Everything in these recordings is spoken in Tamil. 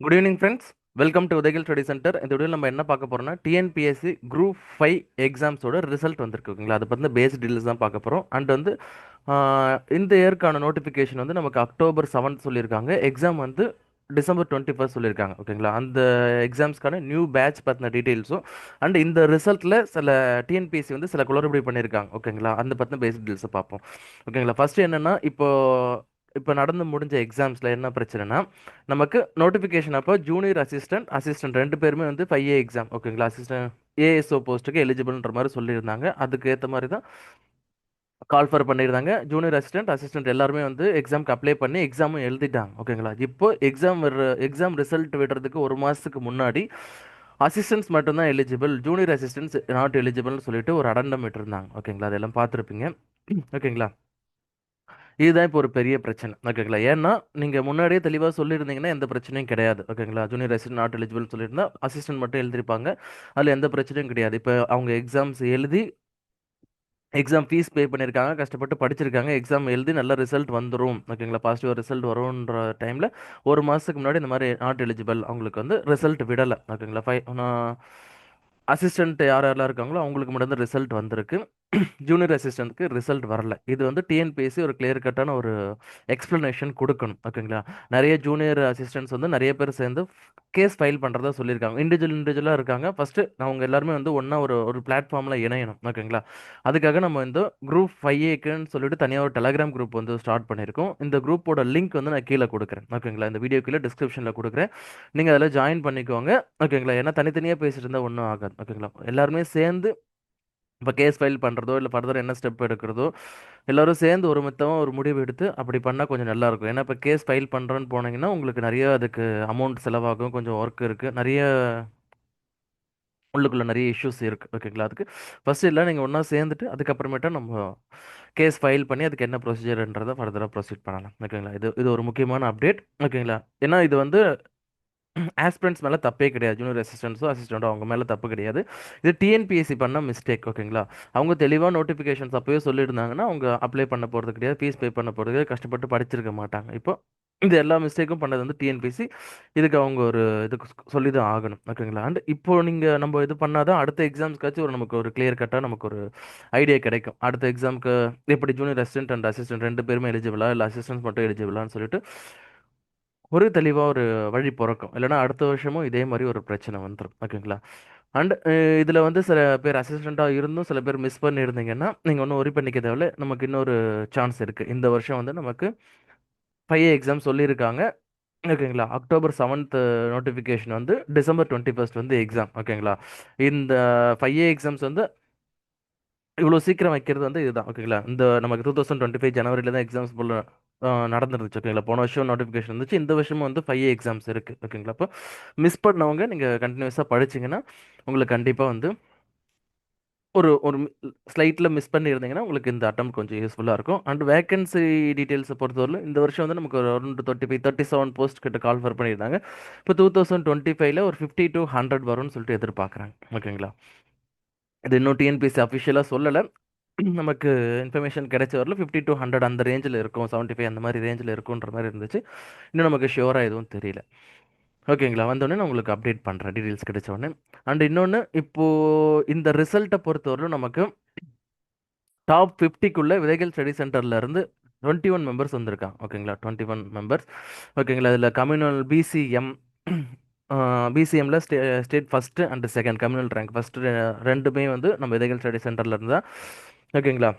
Good evening friends welcome to உதயகில் study centre இந்த வீடியோ நம்ம என்ன பார்க்க போறோம்னா டிஎன்பிஎஸ்சி குரூப் ஃபைவ் எக்ஸாம்ஸோட ரிசல்ட் வந்திருக்கு ஓகேங்களா அதை பற்றின பேஸ் டீல்ஸ் தான் பார்க்க போகிறோம் அண்ட் வந்து இந்த இயர்க்கான நோட்டிஃபிகேஷன் வந்து நமக்கு அக்டோபர் செவன்த் சொல்லியிருக்காங்க. எக்ஸாம் வந்து டிசம்பர் டுவெண்ட்டி ஃபர்ஸ்ட் சொல்லியிருக்காங்க ஓகேங்களா அந்த எக்ஸாம்ஸ்க்கான நியூ பேட்ச் பற்றின டீட்டெயில்ஸும் அண்ட் இந்த ரிசல்ட்டில் சில டிஎன்பிஎஸ்சி வந்து சில குளறுபடி பண்ணியிருக்காங்க. ஓகேங்களா அந்த பற்றின பேஸ் டீட்டெயில்ஸை பார்ப்போம். ஓகேங்களா ஃபஸ்ட்டு என்னென்னா இப்போது இப்போ நடந்து முடிஞ்ச எக்ஸாம்ஸில் என்ன பிரச்சனைனா நமக்கு நோட்டிஃபிகேஷன் அப்போ ஜூனியர் அசிஸ்டன்ட் அசிஸ்டன்ட் ரெண்டு பேருமே வந்து ஃபைவ் ஏ எக்ஸாம் ஓகேங்களா அசிஸ்டன்ட் ஏஎஸ்ஓ போஸ்ட்டுக்கு எலிஜிபிள்ன்ற மாதிரி சொல்லியிருந்தாங்க. அதுக்கு ஏற்ற மாதிரி தான் கால் ஃபர் பண்ணியிருந்தாங்க. ஜூனியர் அசிஸ்டன்ட் அசிஸ்டன்ட் எல்லாருமே வந்து எக்ஸாம்க்கு அப்ளை பண்ணி எக்ஸாமும் எழுதிட்டாங்க. ஓகேங்களா இப்போ எக்ஸாம் எக்ஸாம் ரிசல்ட் விடுறதுக்கு ஒரு மாதத்துக்கு முன்னாடி அசிஸ்டன்ஸ் மட்டும்தான் எலிஜிபிள் ஜூனியர் அசிஸ்டன்ஸ் நாட் எலிஜிபிள்னு சொல்லிட்டு ஒரு அடண்டம் விட்டுருந்தாங்க. ஓகேங்களா அதெல்லாம் பார்த்துருப்பீங்க. ஓகேங்களா இதுதான் இப்போ ஒரு பெரிய பிரச்சனை. ஓகேங்களா? ஏன்னா நீங்கள் முன்னாடியே தெளிவாக சொல்லியிருந்தீங்கன்னா எந்த பிரச்சனையும் கிடையாது. ஓகேங்களா? ஜூனியர் அசிஸ்டன்ட் நாட் எலிஜிபிள்னு சொல்லியிருந்தா அசிஸ்டன்ட் மட்டும் எழுதிருப்பாங்க அதில் எந்த பிரச்சனையும் கிடையாது. இப்போ அவங்க எக்ஸாம்ஸ் எழுதி எக்ஸாம் ஃபீஸ் பே பண்ணியிருக்காங்க கஷ்டப்பட்டு படிச்சிருக்காங்க. எக்ஸாம் எழுதி நல்ல ரிசல்ட் வந்துடும் ஓகேங்களா? பாசிட்டிவ் ரிசல்ட் வரும்ன்ற டைமில் ஒரு மாதத்துக்கு முன்னாடி இந்த மாதிரி நாட் எலிஜிபிள் அவங்களுக்கு வந்து ரிசல்ட் விடலை. ஓகேங்களா? ஃபை அசிஸ்டண்ட் யார் யாரெல்லாம் இருக்காங்களோ அவங்களுக்கு மட்டும் தான் ரிசல்ட் வந்திருக்கு. ஜூனியர் அசிஸ்டண்ட்டுக்கு ரிசல்ட் வரல. இது வந்து டிஎன்பிஎஸ்சி ஒரு கிளியர் கட்டான ஒரு எக்ஸ்ப்ளனேஷன் கொடுக்கணும் ஓகேங்களா? நிறைய ஜூனியர் அசிஸ்டன்ட்ஸ் வந்து நிறைய பேர் சேர்ந்து கேஸ் ஃபைல் பண்ணுறதா சொல்லியிருக்காங்க. இண்டிவிஜுவல் இண்டிவிஜுவலாக இருக்காங்க. ஃபஸ்ட்டு அவங்க எல்லாருமே வந்து ஒன்றா ஒரு ஒரு பிளாட்ஃபார்மில் இணையணும் ஓகேங்களா? அதுக்காக நம்ம வந்து குரூப் ஃபைவ் ஏக்குன்னு சொல்லிட்டு தனியாக ஒரு டெலகிராம் குரூப் வந்து ஸ்டார்ட் பண்ணியிருக்கோம். இந்த குரூப்போட லிங்க் வந்து நான் கீழே கொடுக்குறேன் ஓகேங்களா? இந்த வீடியோ கீழே டிஸ்கிரிப்ஷனில் கொடுக்குறேன். நீங்கள் அதில் ஜாயின் பண்ணிக்கோங்க ஓகேங்களா? ஏன்னா தனித்தனியாக பேசிட்டு இருந்தால் ஒன்றும் ஆகாது ஓகேங்களா? எல்லாருமே சேர்ந்து இப்போ கேஸ் ஃபைல் பண்ணுறதோ இல்லை ஃபர்தர் என்ன ஸ்டெப் எடுக்கிறதோ எல்லோரும் சேர்ந்து ஒரு மொத்தமாக ஒரு முடிவு எடுத்து அப்படி பண்ணால் கொஞ்சம் நல்லாயிருக்கும் ஏன்னா இப்போ கேஸ் ஃபைல் பண்ணுறோன்னு போனீங்கன்னா உங்களுக்கு நிறைய அதுக்கு அமௌண்ட் செலவாகும் கொஞ்சம் ஒர்க் இருக்குது நிறைய உள்ளுக்குள்ளே நிறைய இஷ்யூஸ் இருக்குது ஓகேங்களா? அதுக்கு ஃபஸ்ட்டு இல்லை நீங்கள் ஒன்றா சேர்ந்துட்டு அதுக்கப்புறமேட்டா நம்ம கேஸ் ஃபைல் பண்ணி அதுக்கு என்ன ப்ரொசீஜர்ன்றதை ஃபர்தராக ப்ரொசீட் பண்ணலாம். ஓகேங்களா? இது இது ஒரு முக்கியமான அப்டேட். ஓகேங்களா? ஏன்னா இது வந்து ஆஸ்பிரண்ட்ஸ் மேலே தப்பே கிடையாது. ஜூனியர் அசிஸ்டன்ஸோ அசிஸ்டண்ட்டோ அவங்க மேலே தப்பு கிடையாது. இது டிஎன்பிஎஸ்சி பண்ண மிஸ்டேக் ஓகேங்களா அவங்க தெளிவாக நோட்டிஃபிகேஷன்ஸ் அப்போயே சொல்லியிருந்தாங்கன்னா அவங்க அப்ளை பண்ண போகிறது கிடையாது ஃபீஸ் பே பண்ண போகிறது கிடையாது கஷ்டப்பட்டு படிச்சிருக்க மாட்டாங்க. இப்போ இந்த எல்லா மிஸ்டேக்கும் பண்ணது வந்து டிஎன்பிஎஸ்சி இதுக்கு அவங்க ஒரு இதுக்கு சொல்லி தான் ஆகணும் ஓகேங்களா அண்ட் இப்போ நீங்கள் நம்ம இது பண்ணால் தான் அடுத்த எக்ஸாம்ஸ்க்காச்சும் ஒரு நமக்கு ஒரு கிளியர் கட்டாக நமக்கு ஒரு ஐடியா கிடைக்கும். அடுத்த எக்ஸாமுக்கு எப்படி ஜூனியர் அசிஸ்டன்ட் அண்ட் அசிஸ்டன்ட் ரெண்டு பேருமே எலிஜிபிளா இல்லை அசிஸ்டன்ஸ் மட்டும் எலிஜிபிளான்னு சொல்லிட்டு ஒரு தெளிவாக ஒரு வழி பிறக்கும். இல்லைன்னா அடுத்த வருஷமும் இதே மாதிரி ஒரு பிரச்சனை வந்துடும் ஓகேங்களா? அண்ட் இதில் வந்து சில பேர் அசிஸ்டண்ட்டாக இருந்தும் சில பேர் மிஸ் பண்ணியிருந்தீங்கன்னா நீங்கள் ஒன்றும் ஒரி பண்ணிக்க தேவையில்ல. நமக்கு இன்னொரு சான்ஸ் இருக்குது இந்த வருஷம் வந்து நமக்கு ஃபைவ் எக்ஸாம் சொல்லியிருக்காங்க. ஓகேங்களா? அக்டோபர் செவன்த் நோட்டிஃபிகேஷன் வந்து டிசம்பர் டுவெண்ட்டி ஃபர்ஸ்ட் வந்து எக்ஸாம் ஓகேங்களா? இந்த ஃபைவ் ஏ எக்ஸாம்ஸ் வந்து இவ்வளோ சீக்கிரம் வைக்கிறது வந்து இதுதான். ஓகேங்களா? இந்த நமக்கு டூ தௌசண்ட் டுவெண்ட்டி ஃபைவ் ஜனவரியில் தான் எக்ஸாம்ஸ் போல் நடந்துருந்துச்சு. ஓகேங்களா? போன வருஷம் நோட்டிஃபிகேஷன் இருந்துச்சு இந்த வருஷமும் வந்து ஃபைவ் எக்ஸாம்ஸ் இருக்குது ஓகேங்களா? அப்போ மிஸ் பண்ணவங்க நீங்கள் கண்டினியூஸாக படிச்சிங்கன்னா உங்களுக்கு கண்டிப்பாக வந்து ஒரு ஒரு ஸ்லைட்டில் மிஸ் பண்ணியிருந்தீங்கன்னா உங்களுக்கு இந்த அட்டம் கொஞ்சம் யூஸ்ஃபுல்லாக இருக்கும். அண்ட் வேகன்சி டீட்டெயில்ஸை பொறுத்தவரையிலும் இந்த வருஷம் வந்து நமக்கு ஒரு around thirty five thirty seven post கிட்ட கால் ஃபர் பண்ணியிருந்தாங்க. இப்போ டூ தௌசண்ட் டுவெண்ட்டி ஃபைவ்ல ஒரு ஃபிஃப்டி டூ ஹண்ட்ரட் வரும்னு சொல்லிட்டு எதிர்பார்க்குறாங்க. ஓகேங்களா? இது இன்னும் டிஎன்பிசி அஃபிஷியலாக சொல்லலை. நமக்கு இன்ஃபர்மேஷன் கிடைச்ச வரல ஃபிஃப்டி டு ஹண்ட்ரட் அந்த ரேஞ்சில் இருக்கும் செவன்ட்டி ஃபைவ் அந்த மாதிரி ரேஞ்சில் இருக்குன்ற மாதிரி இருந்துச்சு. இன்னும் நமக்கு ஷியோராக எதுவும் தெரியல. ஓகேங்களா வந்தோடனே நான் உங்களுக்கு அப்டேட் பண்ணுறேன் டீட்டெயில்ஸ் கிடைச்ச உடனே. அண்ட் இன்னொன்று இப்போது இந்த ரிசல்ட்டை பொறுத்தவரையிலும் நமக்கு டாப் ஃபிஃப்டிக்குள்ளே விதைகள் ஸ்டடி சென்டர்ல இருந்து டுவெண்ட்டி ஒன் மெம்பர்ஸ் வந்திருக்காங்க ஓகேங்களா டுவெண்ட்டி ஒன் மெம்பர்ஸ் ஓகேங்களா இதில் communal BCM பிசிஎம்ல state state first and second communal rank first ரெண்டுமே வந்து நம்ம விதைகள் ஸ்டடி சென்டரில் தான் ஓகேங்களா?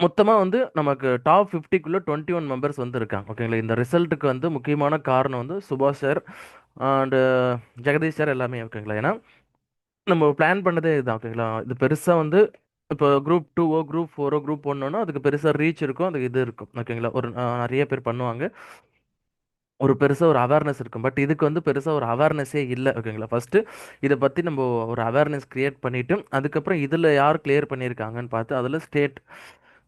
மொத்தமாக வந்து நமக்கு டாப் ஃபிஃப்டிக்குள்ளே டுவெண்ட்டி ஒன் மெம்பர்ஸ் வந்து இருக்காங்க ஓகேங்களா? இந்த ரிசல்ட்டுக்கு வந்து முக்கியமான காரணம் வந்து Subash sir and Jagadish sir எல்லாமே ஓகேங்களா? ஏன்னா நம்ம பிளான் பண்ணதே இதுதான் ஓகேங்களா? இது பெருசாக வந்து இப்போ குரூப் டூவோ குரூப் ஃபோரோ குரூப் ஒன்னோன்னா அதுக்கு பெருசாக ரீச் இருக்கும் அதுக்கு இது இருக்கும் ஓகேங்களா? ஒரு நிறைய பேர் பண்ணுவாங்க. ஒரு பெருசாக ஒரு அவேர்னஸ் இருக்கும். பட் இதுக்கு வந்து பெருசாக ஒரு அவேர்னஸே இல்லை ஓகேங்களா? ஃபஸ்ட்டு இதை பற்றி நம்ம ஒரு அவேர்னஸ் க்ரியேட் பண்ணிவிட்டு அதுக்கப்புறம் இதில் யார் கிளியர் பண்ணியிருக்காங்கன்னு பார்த்து அதில் ஸ்டேட்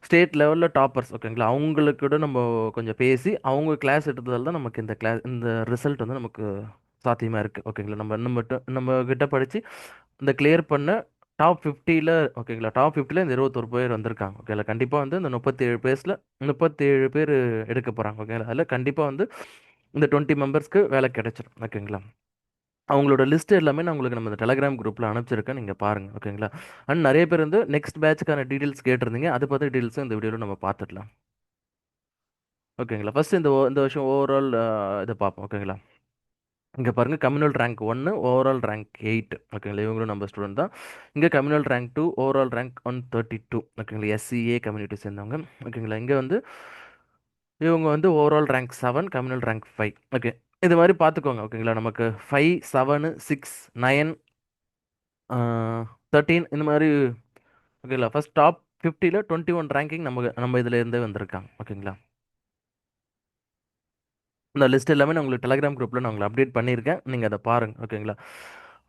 ஸ்டேட் லெவலில் டாப்பர்ஸ் ஓகேங்களா? அவங்களுக்கு கூட நம்ம கொஞ்சம் பேசி அவங்க கிளாஸ் எடுத்ததால் தான் நமக்கு இந்த கிளாஸ் இந்த ரிசல்ட் வந்து நமக்கு சாத்தியமாக இருக்குது ஓகேங்களா? நம்ம நம்ம நம்ம கிட்ட படித்து இந்த கிளியர் பண்ண டாப் ஃபிஃப்டியில் ஓகேங்களா? டாப் ஃபிஃப்டியில் இந்த இருபத்தொரு பேர் வந்திருக்காங்க ஓகேங்களா? கண்டிப்பாக வந்து இந்த முப்பத்தேழு பேர்ஸில் முப்பத்தேழு பேர் எடுக்க போகிறாங்க ஓகேங்களா? அதில் கண்டிப்பாக வந்து இந்த டுவெண்ட்டி மெம்பர்ஸ்க்கு வேலை கிடைச்சிரும். ஓகேங்களா? அவங்களோட லிஸ்ட் எல்லாமே நான் உங்களுக்கு நம்ம இந்த டெலகிராம் குரூப்பில் அனுப்பிச்சிருக்கேன். நீங்கள் பாருங்கள் ஓகேங்களா? அண்ட் நிறைய பேர் வந்து நெக்ஸ்ட் பேட்சுக்கான டீட்டெயில்ஸ் கேட்டிருந்தீங்க. அதை பற்றி டீட்டெயில்ஸும் இந்த வீடியோவில் நம்ம பார்த்துடலாம். ஓகேங்களா? ஃபர்ஸ்ட் இந்த இந்த வருஷம் ஓவரால் இதை பார்ப்போம். ஓகேங்களா? இங்கே பாருங்கள் கம்யூனல் ரேங்க் ஒன்று ஓவரால் ரேங்க் எயிட் ஓகேங்களா? இவங்களும் நம்ம ஸ்டூடெண்ட் தான். இங்கே communal rank two overall rank one thirty two ஓகேங்களா எஸ்சிஏ கம்யூனிட்டி சேர்ந்தவங்க. ஓகேங்களா? இங்கே வந்து இவங்க வந்து overall rank seven communal rank five okay இது மாதிரி பார்த்துக்கோங்க ஓகேங்களா நமக்கு five seven six nine thirteen இந்த மாதிரி ஓகேங்களா ஃபர்ஸ்ட் டாப் ஃபிஃப்டியில் டுவெண்ட்டி ஒன் ரேங்கிங் நம்ம நம்ம இதுலேருந்தே வந்திருக்காங்க ஓகேங்களா இந்த லிஸ்ட் எல்லாமே நான் உங்களுக்கு டெலகிராம் குரூப்பில் நான் உங்களை அப்டேட் பண்ணியிருக்கேன். நீங்கள் அதை பாருங்கள் ஓகேங்களா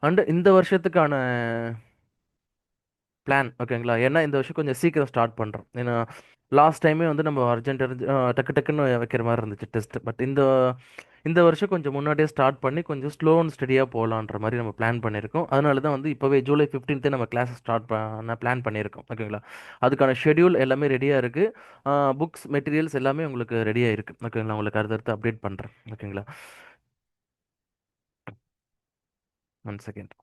அண்டு இந்த வருஷத்துக்கான பிளான் ஓகேங்களா ஏன்னா இந்த வருஷம் கொஞ்சம் சீக்கிரம் ஸ்டார்ட் பண்ணுறோம் ஏன்னா லாஸ்ட் டைமே வந்து நம்ம அர்ஜென்ட் இருந்து டக்கு டக்குன்னு வைக்கிற மாதிரி இருந்துச்சு டெஸ்ட் பட் இந்த இந்த வருஷம் கொஞ்சம் முன்னாடியே ஸ்டார்ட் பண்ணி கொஞ்சம் ஸ்லோ அண்ட் ஸ்டடியாக போகலான்ற மாதிரி நம்ம பிளான் பண்ணியிருக்கோம். அதனால தான் வந்து இப்போவே ஜூலை ஃபிஃப்டீன்த்தே நம்ம கிளாஸ் ஸ்டார்ட் பண்ண பிளான் பண்ணியிருக்கோம். ஓகேங்களா அதுக்கான ஷெடியூல் எல்லாமே ரெடியாக இருக்குது புக்ஸ் மெட்டீரியல்ஸ் எல்லாமே உங்களுக்கு ரெடியாக இருக்குது ஓகேங்களா உங்களுக்கு அடுத்தடுத்து அப்டேட் பண்ணுறேன் ஓகேங்களா ஒன் செகண்ட்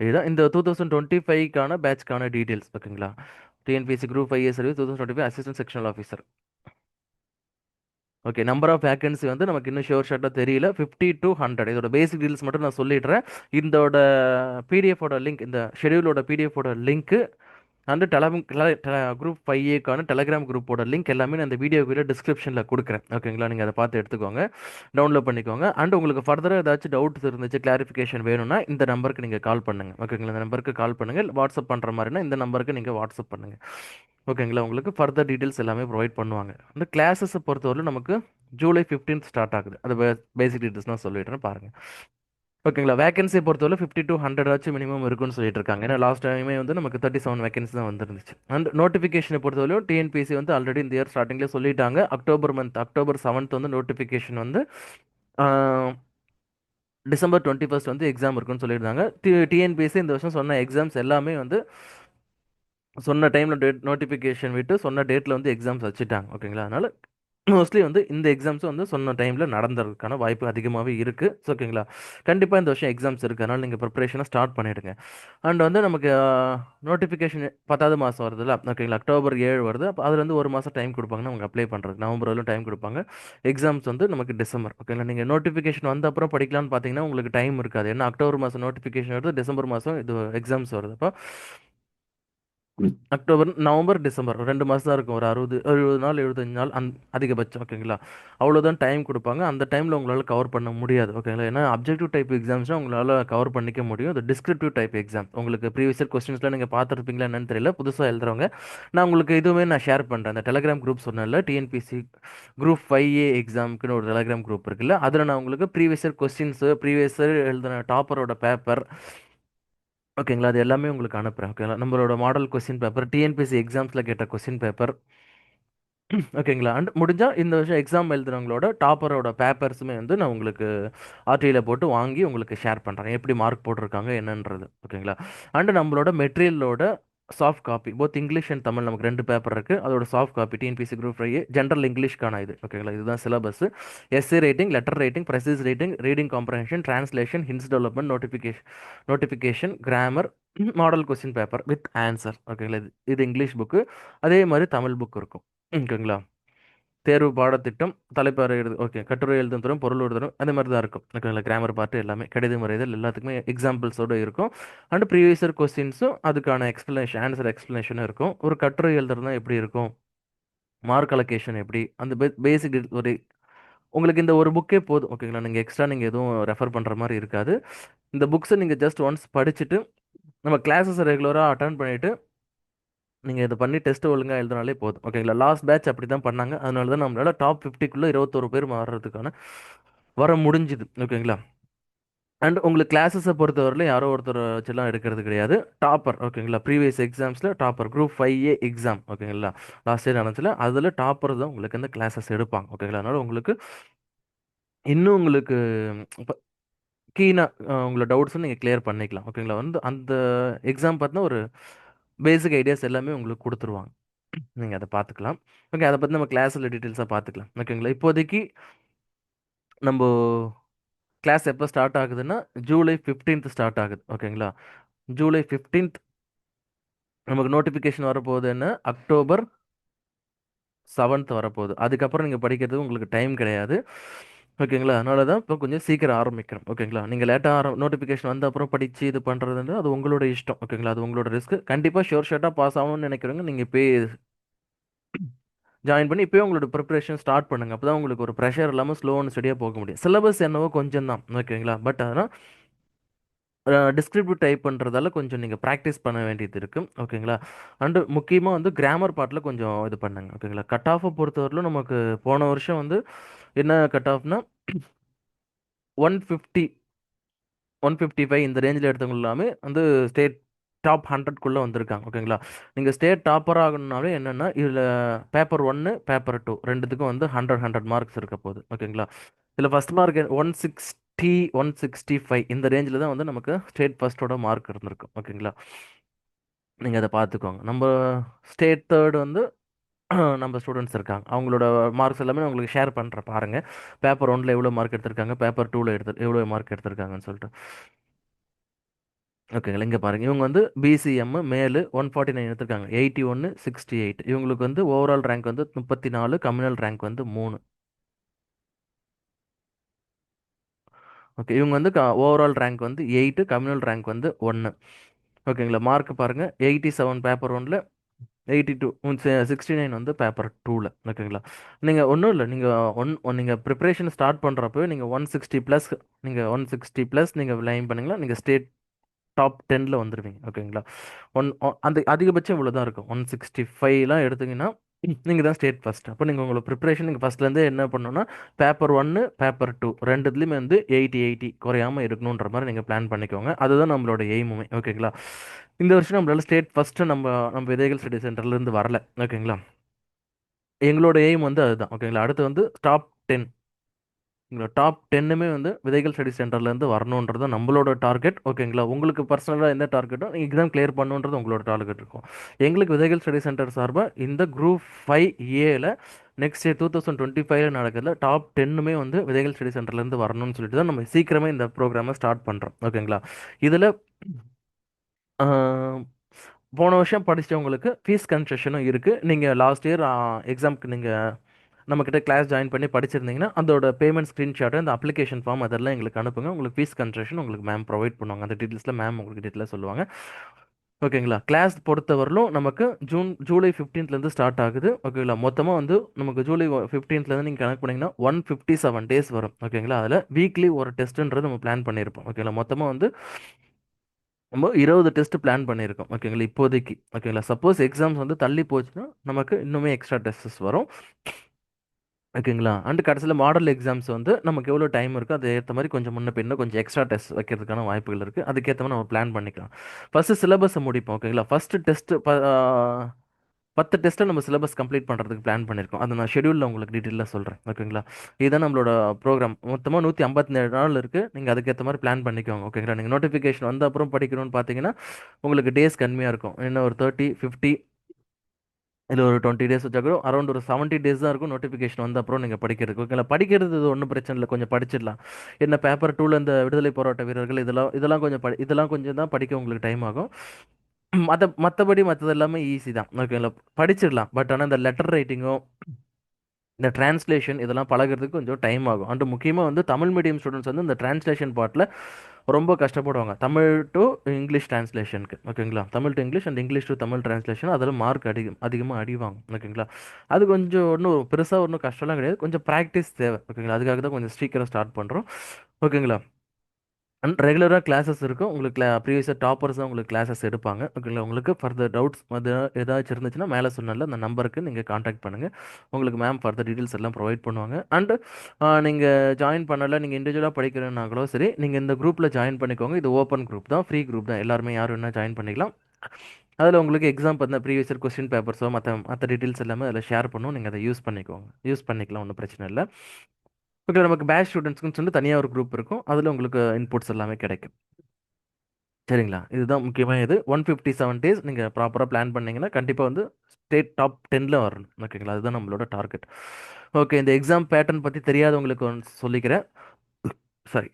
இதுதான் இந்த டூ தௌசண்ட் டுவெண்ட்டி ஃபைவ்க்கான பேட்ச்க்கான டீட்டெயில்ஸ் ஓகேங்களா TNPSC group five year service two thousand twenty five assistant sectional officer okay number of vacancy வந்து நமக்கு இன்னும் ஷோர் ஷார்ட்டாக தெரியல. ஃபிஃப்டி டு ஹண்ட்ரட் இதோட பேசிக் டீல்ஸ் மட்டும் நான் சொல்லிடுறேன். இதோட பிடிஎஃபோட லிங்க் இந்த ஷெடியூலோட பிடிஎஃபோட லிங்க்கு அண்டு டெலம் குரூப் ஃபைவ் ஏக்கான டெலகிராம் குரூப்போட லிங்க் எல்லாமே நான் இந்த வீடியோ கீழே டிஸ்கிரிப்ஷனில் கொடுக்குறேன். ஓகேங்களா நீங்கள் அதை பார்த்து எடுத்துக்கோங்க. டவுன்லோட் பண்ணிக்கோங்க. அண்ட் உங்களுக்கு ஃபர்தராக ஏதாச்சும் டவுட்ஸ் இருந்துச்சு கிளாரிஃபிகேஷன் வேணும்னா இந்த நம்பருக்கு நீங்கள் கால் பண்ணுங்கள் ஓகேங்களா இந்த நம்பருக்கு கால் பண்ணுங்கள் வாட்ஸ்அப் பண்ணுற மாதிரினா இந்த நம்பருக்கு நீங்கள் வாட்ஸ்அப் பண்ணுங்கள் ஓகேங்களா உங்களுக்கு ஃபர்தர் டீட்டெயில்ஸ் எல்லாமே ப்ரொவைட் பண்ணுவாங்க. இந்த கிளாஸஸை பொறுத்தவரை நமக்கு ஜூலை ஃபிஃப்டீன்த் ஸ்டார்ட் ஆகுது. அது பேசிக் டீட்டெயில்ஸ் நான் சொல்லிடுறேன். பாருங்கள் ஓகேங்களா? வேகன்சியை பொறுத்தவரை ஃபிஃப்டி டு ஹண்ட்ரட் ஆச்சு மினிமம் இருக்குன்னு சொல்லிட்டு இருக்காங்க ஏன்னா லாஸ்ட் டைமே வந்து நமக்கு தேர்ட்டி செவன் வேகன்சி தான் வந்துருந்துச்சு. அண்ட் நோட்டிஃபிகேஷனை பொறுத்தவரையும் டிஎன்பிசி வந்து ஆல்ரெடி இந்த இயர் ஸ்டார்டிங்லேயே சொல்லிட்டாங்க. அக்டோபர் மந்த் அக்டோபர் செவன்த் வந்து நோட்டிஃபிகேஷன் வந்து டிசம்பர் டுவெண்ட்டி ஃபர்ஸ்ட் வந்து எக்ஸாம் இருக்குன்னு சொல்லியிருந்தாங்க. டி டிஎன்பிஎஸ்சி இந்த வருஷம் சொன்ன எக்ஸாம்ஸ் எல்லாமே வந்து சொன்ன டைமில் டேட் நோட்டிஃபிகேஷன் விட்டு சொன்ன டேட்டில் வந்து எக்ஸாம்ஸ் வச்சுட்டாங்க. ஓகேங்களா? அதனால் மோஸ்ட்லி வந்து இந்த எக்ஸாம்ஸ் வந்து சொன்ன டைமில் நடந்ததுக்கான வாய்ப்பு அதிகமாகவே இருக்குது ஸோ ஓகேங்களா கண்டிப்பாக இந்த வருஷம் எக்ஸாம்ஸ் இருக்குது அதனால் நீங்கள் ப்ரிப்பரேஷனை ஸ்டார்ட் பண்ணிவிடுங்க அண்ட் வந்து நமக்கு நோட்டிஃபிகேஷன் பத்தாவது மாதம் வருதுல்ல? ஓகேங்களா அக்டோபர் ஏழு வருது. அப்போ அதுலேருந்து ஒரு மாதம் டைம் கொடுப்பாங்கன்னா அவங்க அப்ளை பண்ணுறது நவம்பர் வரலும் டைம் கொடுப்பாங்க. எக்ஸாம்ஸ் வந்து நமக்கு டிசம்பர். ஓகேங்களா நீங்கள் நோட்டிஃபிகேஷன் வந்த அப்புறம் படிக்கலாம்னு பார்த்தீங்கன்னா உங்களுக்கு டைம் இருக்காது. ஏன்னா அக்டோபர் மாதம் நோட்டிஃபிகேஷன் வருது டிசம்பர் மாதம் இது எக்ஸாம்ஸ் வருது. அப்போ அக்டோபர் நவம்பர் டிசம்பர். ரெண்டு மாதம் தான் இருக்கும். ஒரு அறுபது எழுபது நாள் எழுபத்தஞ்சு நாள் அந் அதிகபட்சம் ஓகேங்களா? அவ்வளோதான் டைம் கொடுப்பாங்க. அந்த டைமில் உங்களால் கவர் பண்ண முடியாது ஓகேங்களா? ஏன்னா அப்ஜெக்டிவ் டைப் எக்ஸாம்ஸ்னால் உங்களால் கவர் பண்ணிக்க முடியும். அது டிஸ்கிரிப்டிவ் டைப் எக்ஸாம் உங்களுக்கு ப்ரீவியஸ் இயர் கொஸ்டின்ஸ்லாம் நீங்கள் பார்த்துருப்பீங்களா என்னன்னு தெரியல. புதுசாக எழுதுறவங்க நான் உங்களுக்கு இதுவுமே நான் ஷேர் பண்ணுறேன் அந்த டெலகிராம் குரூப் சொன்னேன்ல டிஎன்பிசி குரூப் ஃபைவ் ஏ எக்ஸாமுக்குன்னு ஒரு டெலகிராம் குரூப் இருக்குல்ல அதில் நான் உங்களுக்கு previous year questions previous year எழுதின டாப்பரோட பேப்பர் ஓகேங்களா? அது எல்லாமே உங்களுக்கு அனுப்புகிறேன் ஓகேங்களா? நம்மளோட மாடல் கொஸ்டின் பேப்பர் டிஎன்பிசி எக்ஸாம்ஸில் கேட்ட கொஸ்டின் பேப்பர் ஓகேங்களா? அண்ட் முடிஞ்சால் இந்த வருஷம் எக்ஸாம் எழுதுனவங்களோட டாப்பரோட பேப்பர்ஸுமே வந்து நான் உங்களுக்கு ஆர்டியில் போட்டு வாங்கி உங்களுக்கு ஷேர் பண்ணுறேன் எப்படி மார்க் போட்டிருக்காங்க என்னன்றது. ஓகேங்களா? அண்டு நம்மளோட மெட்டீரியலோட soft copy both English and Tamil நமக்கு ரெண்டு பேப்பர் இருக்குது அதோட soft copy TNPSC group five general இங்கிலீஷ்க்கான இது. ஓகேங்களா இதுதான் syllabus essay writing letter writing precis writing reading comprehension translation hints development notification notification grammar model question paper with answer ஓகேங்களா இது இது இங்கிலீஷ் புக்கு அதே மாதிரி தமிழ் புக் இருக்கும். ஓகேங்களா தேர்வு பாடத்திட்டம் தலைப்பு எழுது ஓகே கட்டுரை எழுதும் தரும் பொருள் எழுதும் அந்த மாதிரி தான் இருக்கும் ஓகேங்களா கிராமர் பார்ட்டு எல்லாமே கடித முறைகள் எல்லாத்துக்குமே எக்ஸாம்பிள்ஸோடு இருக்கும். அண்ட் ப்ரீவியஸர் கொஸ்டின்ஸும் அதுக்கான எக்ஸ்ப்ளனேஷன் ஆன்சர் எக்ஸ்ப்ளனேஷனும் இருக்கும். ஒரு கட்டுரை எழுதுறதுனா எப்படி இருக்கும்? மார்க் அலோகேஷன் எப்படி? அந்த பேசிக் ஒரு உங்களுக்கு இந்த ஒரு புக்கே போதும் ஓகேங்களா நீங்கள் எக்ஸ்ட்ரா நீங்கள் எதுவும் ரெஃபர் பண்ணுற மாதிரி இருக்காது. இந்த புக்ஸை நீங்கள் ஜஸ்ட் ஒன்ஸ் படிச்சுட்டு நம்ம கிளாஸஸ் ரெகுலராக அட்டன் பண்ணிவிட்டு நீங்கள் இதை பண்ணி டெஸ்ட் ஒழுங்காக எழுதினாலே போதும். ஓகேங்களா லாஸ்ட் பேட்ச் அப்படி தான் பண்ணாங்க. அதனால தான் நம்மளால டாப் ஃபிஃப்டிக்குள்ளே இருபத்தொரு பேர் மாறுறதுக்கான வர முடிஞ்சுது. ஓகேங்களா அண்ட் உங்களுக்கு கிளாஸஸை பொறுத்தவரையிலும் யாரோ ஒருத்தர் வச்சுலாம் எடுக்கிறது கிடையாது. டாப்பர் ஓகேங்களா previous எக்ஸாம்ஸில் topper group five A exam ஓகேங்களா லாஸ்ட் இயர் நடந்துச்சுல அதில் டாப்பர் தான் உங்களுக்கு இந்த கிளாஸஸ் எடுப்பாங்க. ஓகேங்களா அதனால் உங்களுக்கு இன்னும் உங்களுக்கு இப்போ கீனாக உங்களோட டவுட்ஸும் நீங்கள் கிளியர் பண்ணிக்கலாம். ஓகேங்களா வந்து அந்த எக்ஸாம் பார்த்தீங்கன்னா ஒரு பேசிக் ஐடியாஸ் எல்லாமே உங்களுக்கு கொடுத்துருவாங்க. நீங்கள் அதை பார்த்துக்கலாம் ஓகே அதை பற்றி நம்ம கிளாஸில் டீட்டெயில்ஸாக பார்த்துக்கலாம் ஓகேங்களா இப்போதைக்கு நம்ம கிளாஸ் எப்போ ஸ்டார்ட் ஆகுதுன்னா ஜூலை ஃபிஃப்டீன்த் ஸ்டார்ட் ஆகுது. ஓகேங்களா ஜூலை ஃபிஃப்டீன்த் நமக்கு நோட்டிஃபிகேஷன் வரப்போகுது என்ன? அக்டோபர் செவன்த் வரப்போகுது. அதுக்கப்புறம் நீங்கள் படிக்கிறது உங்களுக்கு டைம் கிடையாது. ஓகேங்களா? அதனால தான் இப்போ கொஞ்சம் சீக்கிரம் ஆரம்பிக்கிறோம் ஓகேங்களா? நீங்கள் லேட்டாக ஆரம் நோட்டிஃபிகேஷன் வந்த அப்புறம் படித்து இது பண்ணுறதுன்னு அது உங்களோட இஷ்டம். ஓகேங்களா? அது உங்களோட ரிஸ்க் கண்டிப்பாக ஷோர் ஷர்ட்டாக பாஸ் ஆகணும்னு நினைக்கிறவங்க நீங்கள் இப்போ ஜாயின் பண்ணி இப்போயே உங்களோட ப்ரிப்பரேஷன் ஸ்டார்ட் பண்ணுங்கள் அப்போ தான் உங்களுக்கு ஒரு ப்ரெஷர் இல்லாமல் ஸ்லோன்னு ஸ்டடியாக போக முடியும். சிலபஸ் என்னவோ கொஞ்சம் தான். ஓகேங்களா? பட் அதனால் டிஸ்கிரிப்டிவ் டைப் பண்ணுறதால கொஞ்சம் நீங்கள் ப்ராக்டிஸ் பண்ண வேண்டியது இருக்குது ஓகேங்களா? அண்டு முக்கியமாக வந்து கிராமர் பார்ட்டில் கொஞ்சம் இது பண்ணுங்க. ஓகேங்களா? கட் ஆஃபை பொறுத்தவரையிலும் நமக்கு போன வருஷம் வந்து என்ன cut ஆஃப்னா one fifty one fifty five இந்த ரேஞ்சில் எடுத்தவங்க எல்லாமே வந்து ஸ்டேட் டாப் ஹண்ட்ரட்குள்ளே வந்திருக்காங்க ஓகேங்களா நீங்கள் ஸ்டேட் டாப்பர் ஆகணுனாலே என்னென்னா இதில் பேப்பர் ஒன்று பேப்பர் டூ ரெண்டுத்துக்கும் வந்து ஹண்ட்ரட் ஹண்ட்ரட் மார்க்ஸ் இருக்க போகுது ஓகேங்களா இதில் first mark one sixty one sixty five இந்த ரேஞ்சில் தான் வந்து நமக்கு ஸ்டேட் ஃபஸ்ட்டோட மார்க் இருந்திருக்கும் ஓகேங்களா நீங்கள் அதை பார்த்துக்கோங்க. நம்ம ஸ்டேட் தேர்டு வந்து நம்ம ஸ்டூடெண்ட்ஸ் இருக்காங்க. அவங்களோட மார்க்ஸ் எல்லாமே நான் உங்களுக்கு ஷேர் பண்ணுறேன் பாருங்கள் பேப்பர் ஒன்றில் எவ்வளோ மார்க் எடுத்திருக்காங்க? பேப்பர் டூவில் எடுத்து எவ்வளோ மார்க் எடுத்திருக்காங்கன்னு சொல்லிட்டு. ஓகேங்களா இங்கே பாருங்கள் இவங்க வந்து பிசிஎம் மேலு ஒன் ஃபார்ட்டி நைன் எடுத்திருக்காங்க. எயிட்டி ஒன்று சிக்ஸ்டி எயிட் இவங்களுக்கு வந்து ஓவரால் ரேங்க் வந்து முப்பத்தி நாலு கம்யூனல் ரேங்க் வந்து மூணு. ஓகே இவங்க வந்து ஓவரால் ரேங்க் வந்து எயிட்டு கம்யூனல் ரேங்க் வந்து ஒன்று ஓகேங்களா மார்க் பாருங்கள் எயிட்டி செவன் பேப்பர் ஒன்றில் எயிட்டி டூ சிக்ஸ்டி நைன் வந்து பேப்பர் டூவில் ஓகேங்களா நீங்கள் ஒன்றும் இல்லை நீங்கள் ஒன் நீங்கள் ப்ரிப்பரேஷன் ஸ்டார்ட் பண்ணுறப்போ நீங்கள் ஒன் சிக்ஸ்டி ப்ளஸ் நீங்கள் ஒன் சிக்ஸ்டி ப்ளஸ் நீங்கள் லைன் பண்ணிங்களா? நீங்கள் ஸ்டேட் டாப் டெனில் வந்துடுவீங்க ஓகேங்களா ஒன் அந்த அதிகபட்சம் இவ்வளோ தான் இருக்கும். ஒன் சிக்ஸ்டி ஃபைவ்லாம் எடுத்தீங்கன்னா நீங்கள் தான் ஸ்டேட் ஃபஸ்ட் அப்போ நீங்கள் உங்களை ப்ரிப்பரேஷன் நீங்கள் ஃபஸ்ட்லேருந்து என்ன பண்ணணும்னா பேப்பர் ஒன்று பேப்பர் டூ ரெண்டுத்துலேயுமே வந்து எயிட்டி எயிட்டி குறையாமல் இருக்கணுன்ற மாதிரி நீங்கள் பிளான் பண்ணிக்கோங்க. அதுதான் நம்மளோட எய்முமே ஓகேங்களா இந்த வருஷம் நம்மளால ஸ்டேட் ஃபஸ்ட்டு நம்ம நம்ம விதைகள் ஸ்டடி சென்டர்லேருந்து வரல. ஓகேங்களா எங்களோட எய்ம் வந்து அதுதான். ஓகேங்களா அடுத்து வந்து டாப் டென் எங்களோட டாப் டென்னுமே வந்து விதைகள் ஸ்டடி சென்டர்லேருந்து வரணுன்றது நம்மளோட டார்கெட் ஓகேங்களா உங்களுக்கு பர்சனலாக எந்த டார்கெட்டோ நீங்கள் எக்ஸாம் கிளியர் பண்ணுன்றது உங்களோட டார்கெட் இருக்கும். எங்களுக்கு விதைகள் ஸ்டடி சென்டர் சார்பாக இந்த குரூப் ஃபைவ் ஏல next year two thousand twenty ஃபைவ்ல நடக்கிறதுல டாப் டென்னுமே வந்து விதைகள் ஸ்டடி சென்டர்லேருந்து வரணும்னு சொல்லிட்டு தான் நம்ம சீக்கிரமே இந்த ப்ரோக்ராமை ஸ்டார்ட் பண்ணுறோம் ஓகேங்களா இதில் போன வருஷம் படித்தவங்களுக்கு ஃபீஸ் கன்செஷனும் இருக்குது நீங்கள் லாஸ்ட் இயர் எக்ஸாமுக்கு நீங்கள் நம்மக்கிட்ட கிளாஸ் ஜாயின் பண்ணி படிச்சிருந்தீங்கன்னா அதோட பேமெண்ட் ஸ்க்ரீன்ஷாட்டு அந்த அப்ளிகேஷன் ஃபார்ம் அதெல்லாம் எங்களுக்கு அனுப்புங்க. உங்களுக்கு ஃபீஸ் கன்செஷன் உங்களுக்கு மேம் ப்ரொவைட் பண்ணுவாங்க. அந்த டீட்டெயில்ஸில் மேம் உங்களுக்கு டீட்டெயிலாக சொல்லுவாங்க. ஓகேங்களா கிளாஸ் பொறுத்தவரையிலும் நமக்கு ஜூன் ஜூலை ஃபிஃப்டீன்த்லேருந்து ஸ்டார்ட் ஆகுது. ஓகேங்களா மொத்தமாக வந்து நமக்கு ஜூலை ஃபிஃப்டீன்த்லேருந்து நீங்கள் கனெக்ட் பண்ணிங்கன்னா ஒன் ஃபிஃப்டி செவன் டேஸ் வரும் ஓகேங்களா அதில் வீக்லி ஒரு டெஸ்ட்டுன்றது நம்ம பிளான் பண்ணியிருப்போம் ஓகேங்களா மொத்தமாக வந்து நம்ம இருபது டெஸ்ட் பிளான் பண்ணியிருக்கோம். ஓகேங்களா இப்போதைக்கு. ஓகேங்களா சப்போஸ் எக்ஸாம்ஸ் வந்து தள்ளி போச்சுன்னா நமக்கு இன்னுமே எக்ஸ்ட்ரா டெஸ்டஸ் வரும். ஓகேங்களா அண்ட் கடைசியில் மாடல் எக்ஸாம்ஸ் வந்து நமக்கு எவ்வளோ டைம் இருக்கோ அது ஏற்ற மாதிரி கொஞ்சம் முன்ன பின்ன கொஞ்சம் எக்ஸ்ட்ரா டெஸ்ட் வைக்கிறதுக்கான வாய்ப்புகள் இருக்குது அதுக்கேற்ற மாதிரி நம்ம பிளான் பண்ணிக்கலாம். ஃபஸ்ட்டு சிலபஸை முடிப்போம். ஓகேங்களா ஃபஸ்ட்டு டெஸ்ட்டு ப பத்து டெஸ்ட்டை நம்ம சிலபஸ் கம்ப்ளீட் பண்ணுறதுக்கு பிளான் பண்ணியிருக்கோம் அதை நான் ஷெடியூலில் உங்களுக்கு டீட்டெயிலாக சொல்கிறேன் ஓகேங்களா இதுதான் நம்மளோட ப்ரோக்ராம் மொத்தமாக நூற்றி ஐம்பத்தி ஏழு நாள் இருக்குது நீங்கள் அதுக்கேற்ற மாதிரி பிளான் பண்ணிக்கோங்க. ஓகேங்களா நீங்கள் நோட்டிஃபிகேஷன் வந்த அப்புறம் படிக்கணும்னு பார்த்தீங்கன்னா உங்களுக்கு டேஸ் கம்மியாக இருக்கும். என்ன ஒரு தேர்ட்டி ஃபிஃப்டி இல்லை ஒரு டுவெண்ட்டி டேஸ் வச்சா கூட அரௌண்ட் ஒரு செவன்ட்டி டேஸ் தான் இருக்கும் நோட்டிஃபிகேஷன் வந்த அப்புறம் நீங்கள் படிக்கிறதுக்கு. ஓகேங்களா படிக்கிறது இது ஒன்றும் பிரச்சனை இல்லை. கொஞ்சம் படிச்சிடலாம். என்ன பேப்பர் டூவில் இந்த விடுதலை போராட்ட வீரர்கள் இதெல்லாம் இதெல்லாம் கொஞ்சம் படி இதெல்லாம் கொஞ்சம் தான் படிக்க உங்களுக்கு டைம் ஆகும். மற்ற மற்றபடி மற்றது எல்லாமே ஈஸி தான். ஓகேங்களா படிச்சிடலாம். பட் ஆனால் இந்த லெட்டர் ரைட்டிங்கும் இந்த டிரான்ஸ்லேஷன் இதெல்லாம் பழகிறதுக்கு கொஞ்சம் டைம் ஆகும். அண்டு முக்கியமாக வந்து தமிழ் மீடியம் ஸ்டூடெண்ட்ஸ் வந்து இந்த டிரான்ஸ்லேஷன் பார்ட்டில் ரொம்ப கஷ்டப்படுவாங்க. தமிழ் டு இங்கிலீஷ் டிரான்ஸ்லேஷனுக்கு ஓகேங்களா Tamil to English and English to Tamil translation அதில் மார்க் அதிகம் அதிகமாக அடிவாங்க ஓகேங்களா அது கொஞ்சம் ஒன்றும் பெருசாக ஒன்றும் கஷ்டம்லாம் கிடையாது. கொஞ்சம் ப்ராக்டிஸ் தேவை. ஓகேங்களா அதுக்காக தான் கொஞ்சம் சீக்கிரம் ஸ்டார்ட் பண்ணுறோம் ஓகேங்களா ரெகுலராக கிளாஸஸ் இருக்கும். உங்களுக்கு கிளா ப்ரீவியஸாக டாப்பர்ஸ் தான் உங்களுக்கு கிளாஸஸ் எடுப்பாங்க. ஓகேங்களா உங்களுக்கு ஃபர்தர் டவுட்ஸ் அது ஏதாச்சும் இருந்துச்சுன்னா மேலே சொன்னால அந்த நம்பருக்கு நீங்கள் காண்டாக்ட் பண்ணுங்கள் உங்களுக்கு மேம் ஃபர்தர் டீட்டெயில்ஸ் எல்லாம் ப்ரொவைட் பண்ணுவாங்க. அண்டு நீங்கள் ஜாயின் பண்ணலை நீங்கள் இண்டிவிஜுவலாக படிக்கிறேன்னாங்களோ சரி நீங்கள் இந்த குரூப்பில் ஜாயின் பண்ணிக்கோங்க. இது ஓப்பன் குரூப் தான். ஃப்ரீ குரூப் தான். எல்லாருமே யார் வேணால் ஜாயின் பண்ணிக்கலாம். அதில் உங்களுக்கு எக்ஸாம் பார்த்தா ப்ரீவியஸ் இயர் கொஸ்டின் பேப்பர்ஸோ மற்ற மற்ற டீட்டெயில்ஸ் எல்லாமே அதில் ஷேர் பண்ணுவோம் நீங்கள் அதை யூஸ் பண்ணிக்கோங்க. யூஸ் பண்ணிக்கலாம். ஒன்றும் பிரச்சனை இல்லை. ஓகே நமக்கு பேட்ச் ஸ்டூடெண்ட்ஸ்க்குன்னு சொல்லி தனியாக ஒரு குரூப் இருக்கும் அதில் உங்களுக்கு இன்புட்ஸ் எல்லாமே கிடைக்கும் சரிங்களா? இதுதான் முக்கியமாக இது. 157 டேஸ் நீங்கள் ப்ராப்பராக பிளான் பண்ணிங்கன்னா கண்டிப்பாக வந்து ஸ்டேட் டாப் 10ல வரணும். ஓகேங்களா? அதுதான் நம்மளோட டார்கெட். ஓகே. இந்த எக்ஸாம் பேட்டர்ன் பற்றி தெரியாதவங்களுக்கு சொல்லிக்கிறேன். சாரி.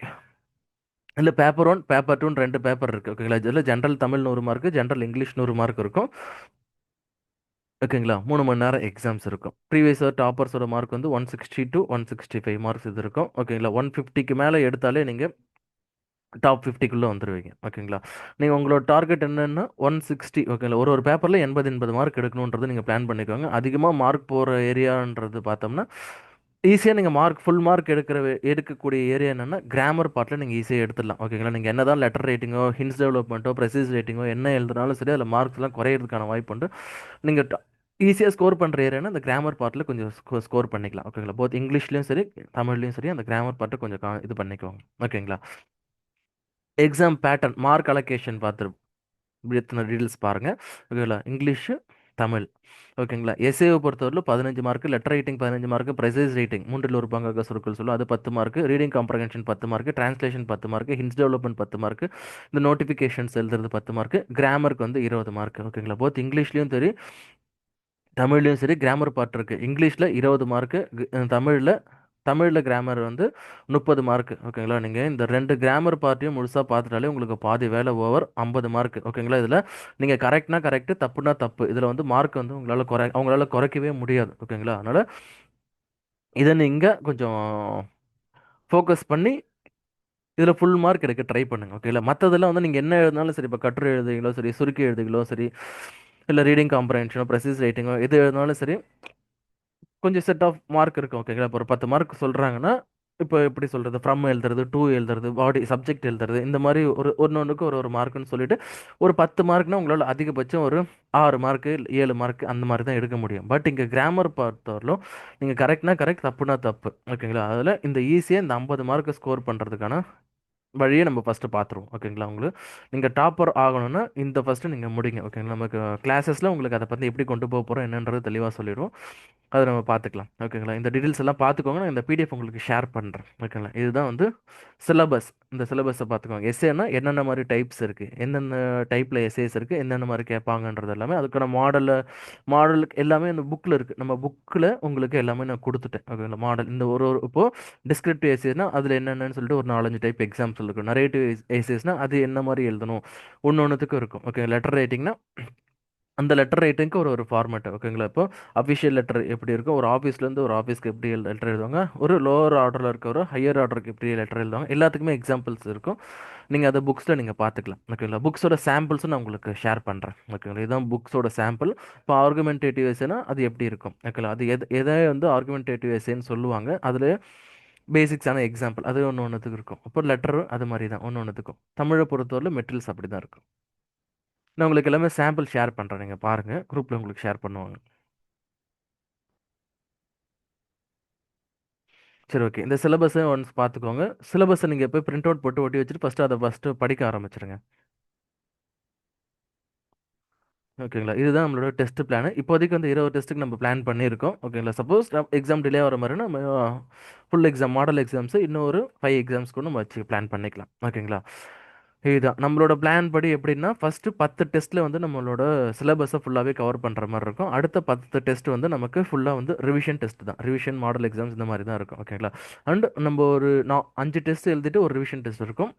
இல்லை பேப்பர் ஒன் பேப்பர் 2ன்னு 2 பேப்பர் இருக்குது ஓகேங்களா? இதில் ஜென்ரல் தமிழ் நூறு மார்க்கு, ஜென்ரல் இங்கிலீஷ் நூறு மார்க் இருக்கும். ஓகேங்களா? மூணு மணி நேரம் எக்ஸாம்ஸ் இருக்கும். ப்ரீவியஸ் இயர் டாப்பர்ஸோட மார்க் வந்து 160 டூ 165 மார்க்ஸ் இது இருக்கும். ஓகேங்களா? ஒன் ஃபிஃப்டிக்கு மேலே எடுத்தாலே நீங்கள் டாப் ஃபிஃப்டிக்குள்ளே வந்துடுவீங்க ஓகேங்களா? நீங்கள் உங்களோட டார்கெட் என்னென்னால் ஒன் சிக்ஸ்டி ஓகேங்களா? ஒரு ஒரு பேப்பரில் எண்பது எண்பது மார்க் எடுக்கணுன்றது நீங்கள் பிளான் பண்ணிக்கோங்க. அதிகமாக மார்க் போகிற ஏரியான்றது பார்த்தோம்னா, ஈஸியாக நீங்கள் மார்க் ஃபுல் மார்க் எடுக்கிற எடுக்கக்கூடிய ஏரியா என்னென்னா கிராமர் பார்ட்டில் நீங்கள் ஈஸியாக எடுத்துடலாம். ஓகேங்களா? நீங்க என்னதான் லெட்டர் ரைட்டிங்கோ, ஹிண்ட்ஸ் டெவலப்மெண்ட்டோ, ப்ரெசிஸ் ரைட்டிங்கோ என்ன எழுதுனாலும் சரி, அதில் மார்க்ஸ்லாம் குறையிறதுக்கான வாய்ப்பு உண்டு. நீங்கள் ஈஸியாக ஸ்கோர் பண்ணுற ஏரியானா, அந்த கிராமர் பார்ட்டில் கொஞ்சம் ஸ்கோ ஸ்கோர் பண்ணிக்கலாம். ஓகேங்களா? போத் இங்கிலீஷ்லேயும் சரி, தமிழ்லேயும் சரி, அந்த கிராமர் பார்ட்டை கொஞ்சம் கா இது பண்ணிக்கோங்க. ஓகேங்களா? எக்ஸாம் பேட்டர்ன் மார்க் அலோகேஷன் பார்த்துருப்போம் பத்தின டீடெயில்ஸ் பாருங்கள் ஓகேங்களா? இங்கிலீஷு, தமிழ். ஓகேங்களா? எஸ்ஏவை பொறுத்தவரையில் பதினஞ்சு மார்க்கு லெட்டர் ரைட்டிங் பதினஞ்சு மார்க்கு ப்ரைசைஸ் ரைட்டிங் மூன்றில் ஒரு பங்காக சொற்கள் சொல்லும். அது பத்து mark reading comprehension 10 mark, translation பத்து மார்க்கு ஹின்ஸ் டெவலப்மெண்ட் பத்து மார்க்கு இந்த நோட்டிஃபிகேஷன்ஸ் எழுதுறது பத்து மார்க்கு கிராமருக்கு வந்து 20 மார்க். ஓகேங்களா? போத் இங்கிலீஷ்லேயும் சரி, தமிழ்லேயும் சரி கிராமர் பார்ட் இருக்குது இங்கிலீஷில் இருபது மார்க்கு தமிழில் தமிழில் கிராமர் வந்து 30 மார்க். ஓகேங்களா? நீங்கள் இந்த ரெண்டு கிராமர் பார்ட்டையும் முழுசாக பார்த்துட்டாலே உங்களுக்கு பாதி வேலை ஓவர் 50 மார்க். ஓகேங்களா? இதில் நீங்கள் கரெக்ட்னா கரெக்ட், தப்புனா தப்பு. இதில் வந்து மார்க் வந்து உங்களால் குறை அவங்களால குறைக்கவே முடியாது. ஓகேங்களா? அதனால் இதை நீங்கள் கொஞ்சம் ஃபோக்கஸ் பண்ணி இதில் ஃபுல் மார்க் எடுக்க ட்ரை பண்ணுங்கள் ஓகேங்களா? மற்றதெல்லாம் வந்து நீங்கள் என்ன எழுதினாலும் சரி, இப்போ கட்டுரை எழுதுறீங்களோ சரி, சுருக்கி எழுதுறீங்களோ சரி, இல்லை ரீடிங் காம்ப்ரஹென்ஷனோ, ப்ரெசிஸ் ரைட்டிங்கோ எது எழுதினாலும் சரி, கொஞ்சம் செட் ஆஃப் மார்க் இருக்கும். ஓகேங்களா? இப்போ ஒரு 10 மார்க் சொல்கிறாங்கன்னா இப்போ எப்படி சொல்கிறது ஃப்ரம் எழுதுறது, டூ எழுதுறது, பாடி சப்ஜெக்ட் எழுதுறது, இந்த மாதிரி ஒரு ஒண்ணொண்ணுக்கு ஒரு ஒரு மார்க்குன்னு சொல்லிட்டு, ஒரு பத்து மார்க்னால் உங்களால் அதிகபட்சம் ஒரு ஆறு மார்க்கு, ஏழு மார்க் அந்த மாதிரி தான் எடுக்க முடியும். பட் இங்கே கிராமர் பொறுத்தவரையிலும் நீங்கள் கரெக்ட்னா கரெக்ட், தப்புனா தப்பு. ஓகேங்களா? அதில் இந்த ஈஸியாக இந்த ஐம்பது மார்க்கை ஸ்கோர் பண்ணுறதுக்கான வழியை நம்ம ஃபர்ஸ்ட்டு பார்த்துருவோம். ஓகேங்களா? உங்களுக்கு நீங்கள் டாப்பர் ஆகணும்னா, இந்த ஃபஸ்ட்டு நீங்கள் முடிங்க. ஓகேங்களா? நமக்கு கிளாஸஸில் உங்களுக்கு அதை பற்றி எப்படி கொண்டு போக போகிறோம் என்னன்றது தெளிவாக சொல்லிடுவோம் அதை நம்ம பார்த்துக்கலாம். ஓகேங்களா? இந்த டீட்டெயில்ஸ் எல்லாம் பார்த்துக்கோங்க. நான் இந்த பிடிஎஃப் உங்களுக்கு ஷேர் பண்ணுறேன் ஓகேங்களா? இதுதான் வந்து சிலபஸ். இந்த சிலபஸை பார்த்துக்கோங்க. எஸ்ஏனா என்னென்ன மாதிரி டைப்ஸ் இருக்குது எந்தெந்த டைப்பில் எஸ்ஏஸ் இருக்குது என்னென்ன மாதிரி கேட்பாங்கன்றது எல்லாமே அதுக்கான மாடலில் மாடலுக்கு எல்லாமே இந்த புக்கில் இருக்குது நம்ம புக்கில் உங்களுக்கு எல்லாமே நான் கொடுத்துட்டேன் ஓகேங்களா? மாடல் இந்த ஒரு ஒரு இப்போ டிஸ்கிரிப்டிவ் எஸ்ஏஸ்னால் அதில் என்னென்னு சொல்லிட்டு ஒரு 4, 5 டைப் எக்ஸாம்பிள் இருக்கும். நரேட்டிவ் எஸ்ஏஸ்னால் அது என்ன மாதிரி எழுதணும்? ஒன்று ஒன்றுத்துக்கும் இருக்கும். ஓகே. லெட்டர் ரைட்டிங்னா அந்த லெட்டர் ரைட்டிங்க்கு ஒரு ஒரு ஃபார்மேட். ஓகேங்களா? இப்போ அஃபிஷியல் லெட்டர் எப்படி இருக்கும்? ஒரு ஆஃபீஸ்லேருந்து ஒரு ஆஃபீஸ்க்கு எப்படி லெட்டர் எழுதுவாங்க? ஒரு லோவர் ஆர்டரில் இருக்க ஒரு ஹையர் ஆர்டருக்கு எப்படி லெட்டர் எழுதுவாங்க? எல்லாத்துக்குமே எக்ஸாம்பிள்ஸ் இருக்கும். நீங்கள் அதை புக்ஸில் நீங்கள் பார்த்துக்கலாம். ஓகேங்களா? புக்ஸோட சாம்பிள்ஸும் நான் உங்களுக்கு ஷேர் பண்ணுறேன் ஓகேங்களா? இதுதான் புக்ஸோட சாம்பிள். இப்போ ஆர்குமெண்டேட்டிவ் எஸ்ஸேனா அது எப்படி இருக்கும்? ஓகேங்களா? அது எது எதை வந்து ஆர்குமெண்டேட்டிவ் எஸ்ஸேன்னு சொல்லுவாங்க. அதில் பேசிக்ஸான எக்ஸாம்பிள் அது ஒன்று ஒன்றுத்துக்கு இருக்கும். அப்போ லெட்டரு அது மாதிரி தான் ஒன்று ஒன்றுத்துக்கும் தமிழை பொறுத்தவரை மெட்டீரியல்ஸ் அப்படி தான் இருக்கும். நான் உங்களுக்கு எல்லாமே சாம்பிள் ஷேர் பண்ணுறேன் நீங்கள் பாருங்கள் குரூப்பில் உங்களுக்கு ஷேர் பண்ணுவாங்க. சரி ஓகே. இந்த சிலபஸை ஒன்ஸ் பார்த்துக்கோங்க. சிலபஸை நீங்கள் போய் பிரிண்ட் அவுட் போட்டு ஒட்டி வச்சுட்டு ஃபர்ஸ்ட்டு அதை ஃபர்ஸ்ட்டு படிக்க ஆரம்பிச்சிருங்க ஓகேங்களா? இதுதான் நம்மளோட டெஸ்ட் பிளானு. இப்போதைக்கு வந்து 20 டெஸ்ட்டுக்கு நம்ம பிளான் பண்ணியிருக்கோம். ஓகேங்களா? சப்போஸ் எக்ஸாம் டிலே வர மாதிரி நம்ம ஃபுல் எக்ஸாம் மாடல் எக்ஸாம்ஸ் இன்னும் ஒரு 5 எக்ஸாம்ஸ் கூட நம்ம வச்சு பிளான் பண்ணிக்கலாம். ஓகேங்களா? இதுதான். நம்மளோட பிளான் படி எப்படின்னா, ஃபர்ஸ்ட்டு பத்து டெஸ்ட்டில் வந்து நம்மளோட சிலபஸை ஃபுல்லாகவே கவர் பண்ணுற மாதிரி இருக்கும். அடுத்த 10 டெஸ்ட் வந்து நமக்கு ஃபுல்லாக வந்து ரிவிஷன் டெஸ்ட் தான். ரிவிஷன், மாடல் எக்ஸாம்ஸ் இந்த மாதிரி தான் இருக்கும். ஓகேங்களா? அண்ட் நம்ம ஒரு நா 5 டெஸ்ட் எழுதிட்டு ஒரு ரிவிஷன் டெஸ்ட் இருக்கும்.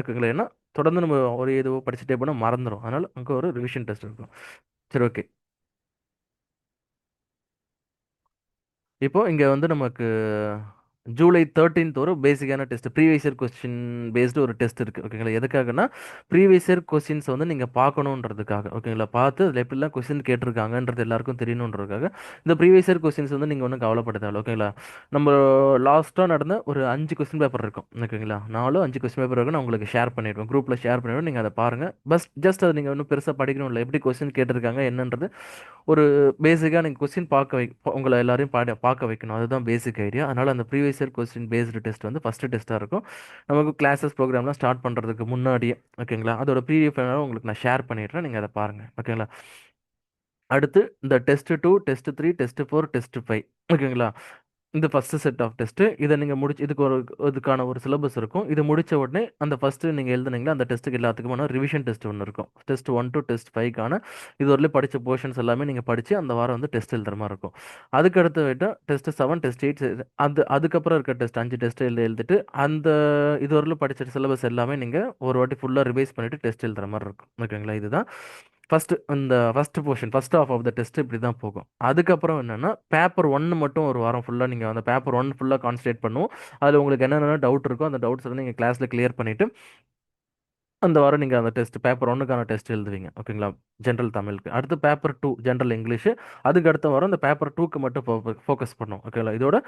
ஓகேங்களா? ஏன்னா தொடர்ந்து நம்ம ஒரு ஏதோ படிச்சுட்டே போனால் மறந்துடும் அதனால் அங்கே ஒரு ரிவிஷன் டெஸ்ட் இருக்கும். சரி ஓகே. இப்போ இங்கே வந்து நமக்கு ஜூலை 13த் ஒரு பேசிக்கான test previous year question based ஒரு டெஸ்ட் இருக்குது ஓகேங்களா? எதுக்காகன்னா, ப்ரீவியஸ் இயர் கொஸ்டின்ஸ் வந்து நீங்கள் பார்க்கணுன்றதுக்காக. ஓகேங்களா? பார்த்து அதில் எப்படிலாம் கொஸ்டின் கேட்டிருக்காங்கன்றது எல்லாருக்கும் தெரியணுன்றதுக்காக, இந்த ப்ரீவியஸ் இயர் கொஸ்டின்ஸ் வந்து நீங்கள் ஒன்றும் கவலைப்படுத்தாது ஓகேங்களா? நம்ம லாஸ்ட்டாக நடந்த ஒரு அஞ்சு கொஸ்டின் பேப்பர் இருக்கும். ஓகேங்களா? 4, 5 கொஸ்டின் பேப்பர் இருக்கும். நான் உங்களுக்கு ஷேர் பண்ணிடுவேன். குரூப்பில் ஷேர் பண்ணிடுவோம் நீங்கள் அதை பாருங்கள் பஸ் ஜஸ்ட் அதை நீங்கள் ஒன்றும் பெருசாக படிக்கணும் இல்லை எப்படி கொஸ்டின் கேட்டிருக்காங்க என்னன்றது ஒரு பேசிக்காக நீங்கள் கொஸ்டின் பார்க்க வை உங்களை எல்லாரையும் பாட பார்க்க வைக்கணும். அதுதான் பேசிக் ஐடியா. அதனால் அந்த previous year question based test வந்து ஃபஸ்ட்டு டெஸ்ட்டாக இருக்கும். நமக்கு கிளாஸஸ், ப்ரோக்ராம்லாம் ஸ்டார்ட் பண்ணுறதுக்கு முன்னாடியே. ஓகேங்களா? அதோட பிடிஎஃப் உங்களுக்கு நான் ஷேர் பண்ணிடுறேன். நீங்கள் அதை பாருங்க. ஓகேங்களா? அடுத்து இந்த test two test three test four test five ஓகேங்களா? இந்த ஃபஸ்ட்டு செட் ஆஃப் டெஸ்ட்டு இதை நீங்கள் முடிச்சு இதுக்கு ஒரு இதுக்கான ஒரு சிலபஸ் இருக்கும். இது முடித்த உடனே அந்த ஃபஸ்ட்டு நீங்கள் எழுதுனீங்களா அந்த டெஸ்ட்டுக்கு எல்லாத்துக்குமான ரிவிஷன் டெஸ்ட் ஒன்று இருக்கும். டெஸ்ட் ஒன் டு டெஸ்ட் ஃபைவ்க்கான இது வரலையும் படித்த போர்ஷன்ஸ் எல்லாமே நீங்கள் படித்து அந்த வாரம் வந்து டெஸ்ட் எழுதுற மாதிரி இருக்கும். அதுக்கு அடுத்து டெஸ்ட் செவன் டெஸ்ட் எயிட் அது அதுக்கப்புறம் இருக்க டெஸ்ட் அஞ்சு டெஸ்ட் எழுதி எழுதிட்டு அந்த இது வரலும் படித்த சிலபஸ் எல்லாமே நீங்கள் ஒரு வாட்டி ஃபுல்லாக ரிவைஸ் பண்ணிவிட்டு டெஸ்ட் எழுதுற மாதிரி இருக்கும். ஓகேங்களா? இதுதான். ஃபஸ்ட்டு இந்த first portion first half of the test இப்படி தான் போகும். அதுக்கப்புறம் என்னென்னா பேப்பர் ஒன்று மட்டும் ஒரு வாரம் ஃபுல்லாக நீங்கள் அந்த பேப்பர் ஒன் ஃபுல்லாக கான்சன்ட்ரேட் பண்ணுவோம் அதில் உங்களுக்கு என்னென்ன டவுட் இருக்கோ அந்த டவுட்ஸ் வந்து நீங்கள் கிளாஸில் கிளியர் பண்ணிவிட்டு அந்த வாரம் நீங்கள் அந்த டெஸ்ட் பேப்பர் ஒன்றுக்கான டெஸ்ட் எழுதுவீங்க. ஓகேங்களா ஜென்ரல் தமிழுக்கு. அடுத்து பேப்பர் டூ ஜென்ரல் இங்கிலீஷு அதுக்கு அடுத்த வாரம் இந்த பேப்பர் டூக்கு மட்டும் ஃபோக்கஸ் பண்ணும். ஓகேங்களா இதோட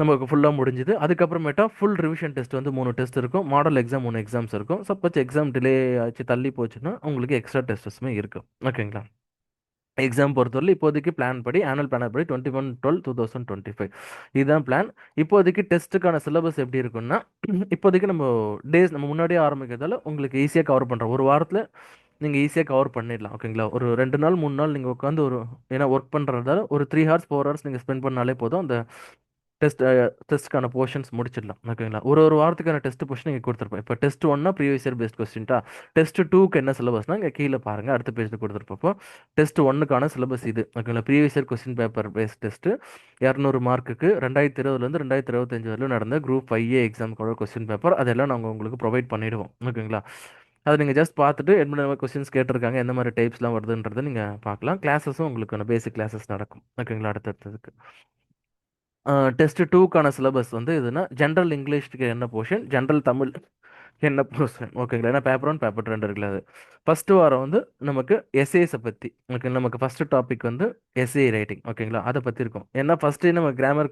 நமக்கு ஃபுல்லாக முடிஞ்சுது. அதுக்கப்புறமேட்டா ஃபுல் ரிவிஷன் டெஸ்ட் வந்து மூணு டெஸ்ட் இருக்கும். மாடல் எக்ஸாம் மூணு எக்ஸாம்ஸ் இருக்கும். சப்போஸ் எக்ஸாம் டிலே ஆச்சு தள்ளி போச்சுன்னா உங்களுக்கு எக்ஸ்ட்ரா டெஸ்டஸுமே இருக்கும். ஓகேங்களா எக்ஸாம் பொறுத்தவரை இப்போதைக்கு பிளான் படி ஆனுவல் பிளான் படி twenty one twelve two thousand twenty five இதுதான் பிளான் இப்போதைக்கு டெஸ்ட்டுக்கான சிலபஸ் எப்படி இருக்குன்னா இப்போதைக்கு நம்ம டேஸ் நம்ம முன்னாடியே ஆரம்பிக்கிறதால உங்களுக்கு ஈஸியாக கவர் பண்ணுறோம் ஒரு வாரத்தில் நீங்கள் ஈஸியாக கவர் பண்ணிடலாம். ஓகேங்களா ஒரு ரெண்டு நாள் மூணு நாள் நீங்கள் உட்காந்து ஒரு ஏன்னா ஒர்க் பண்ணுறதால ஒரு த்ரீ ஹவர்ஸ் ஃபோர் ஹவர்ஸ் நீங்கள் ஸ்பெண்ட் பண்ணாலே போதும். அந்த டெஸ்ட் டெஸ்ட்டுக்கான போர்ஷன்ஸ் முடிச்சிடலாம். ஓகேங்களா? ஒரு ஒரு வாரத்துக்கான டெஸ்ட் போர்ஷன் நீங்கள் கொடுத்துருப்போம். இப்போ டெஸ்ட் ஒன்னா ப்ரீவியஸ் இயர் பேஸ்ட் கொஸ்டின்ட்டா டெஸ்ட் டூக்கு என்ன சிலபஸ்னா இங்கே கீழே பாருங்கள் அடுத்த பேஜில் கொடுத்துருப்போம். டெஸ்ட் ஒன்னுக்கான சிலபஸ் இது. ஓகேங்களா? Previous year question paper based test இரநூறு மார்க்குக்கு ரெண்டாயிரத்தி இருபதுலேருந்து ரெண்டாயிரத்தி இருபத்தஞ்சு வரையிலும் நடந்த குரூப் ஃபைவ் ஏ எக்ஸாமுக்கோட கொஸ்டின் பேப்பர் அதெல்லாம் நாங்கள் உங்களுக்கு ப்ரொவைட் பண்ணிவிடுவோம் ஓகேங்களா? அதை நீங்கள் ஜஸ்ட் பார்த்துட்டு என்ன கொஸ்டின்ஸ் கேட்டிருக்காங்க எந்த மாதிரி டைப்ஸ்லாம் வருதுன்றதை நீங்கள் பார்க்கலாம். கிளாஸஸும் உங்களுக்கு பேசிக் கிளாஸஸ் நடக்கும். ஓகேங்களா? அடுத்தடுத்ததுக்கு. டெஸ்ட் டூக்கான சிலபஸ் வந்து இதுனா ஜென்ரல் இங்கிலீஷ்க்கு என்ன போர்ஷன் ஜென்ரல் தமிழ் என்ன போர்ஷன் ஓகேங்களா ஏன்னா பேப்பர் ஒன் பேப்பர் ரெண்டு இருக்குல்ல அது. ஃபஸ்ட்டு வாரம் வந்து நமக்கு எஸ்ஏஸை பற்றி ஓகே நமக்கு ஃபஸ்ட்டு டாபிக் வந்து எஸ்ஏ ரைட்டிங் ஓகேங்களா அதை பற்றி இருக்கும். ஏன்னா ஃபஸ்ட்டு நம்ம கிராமர்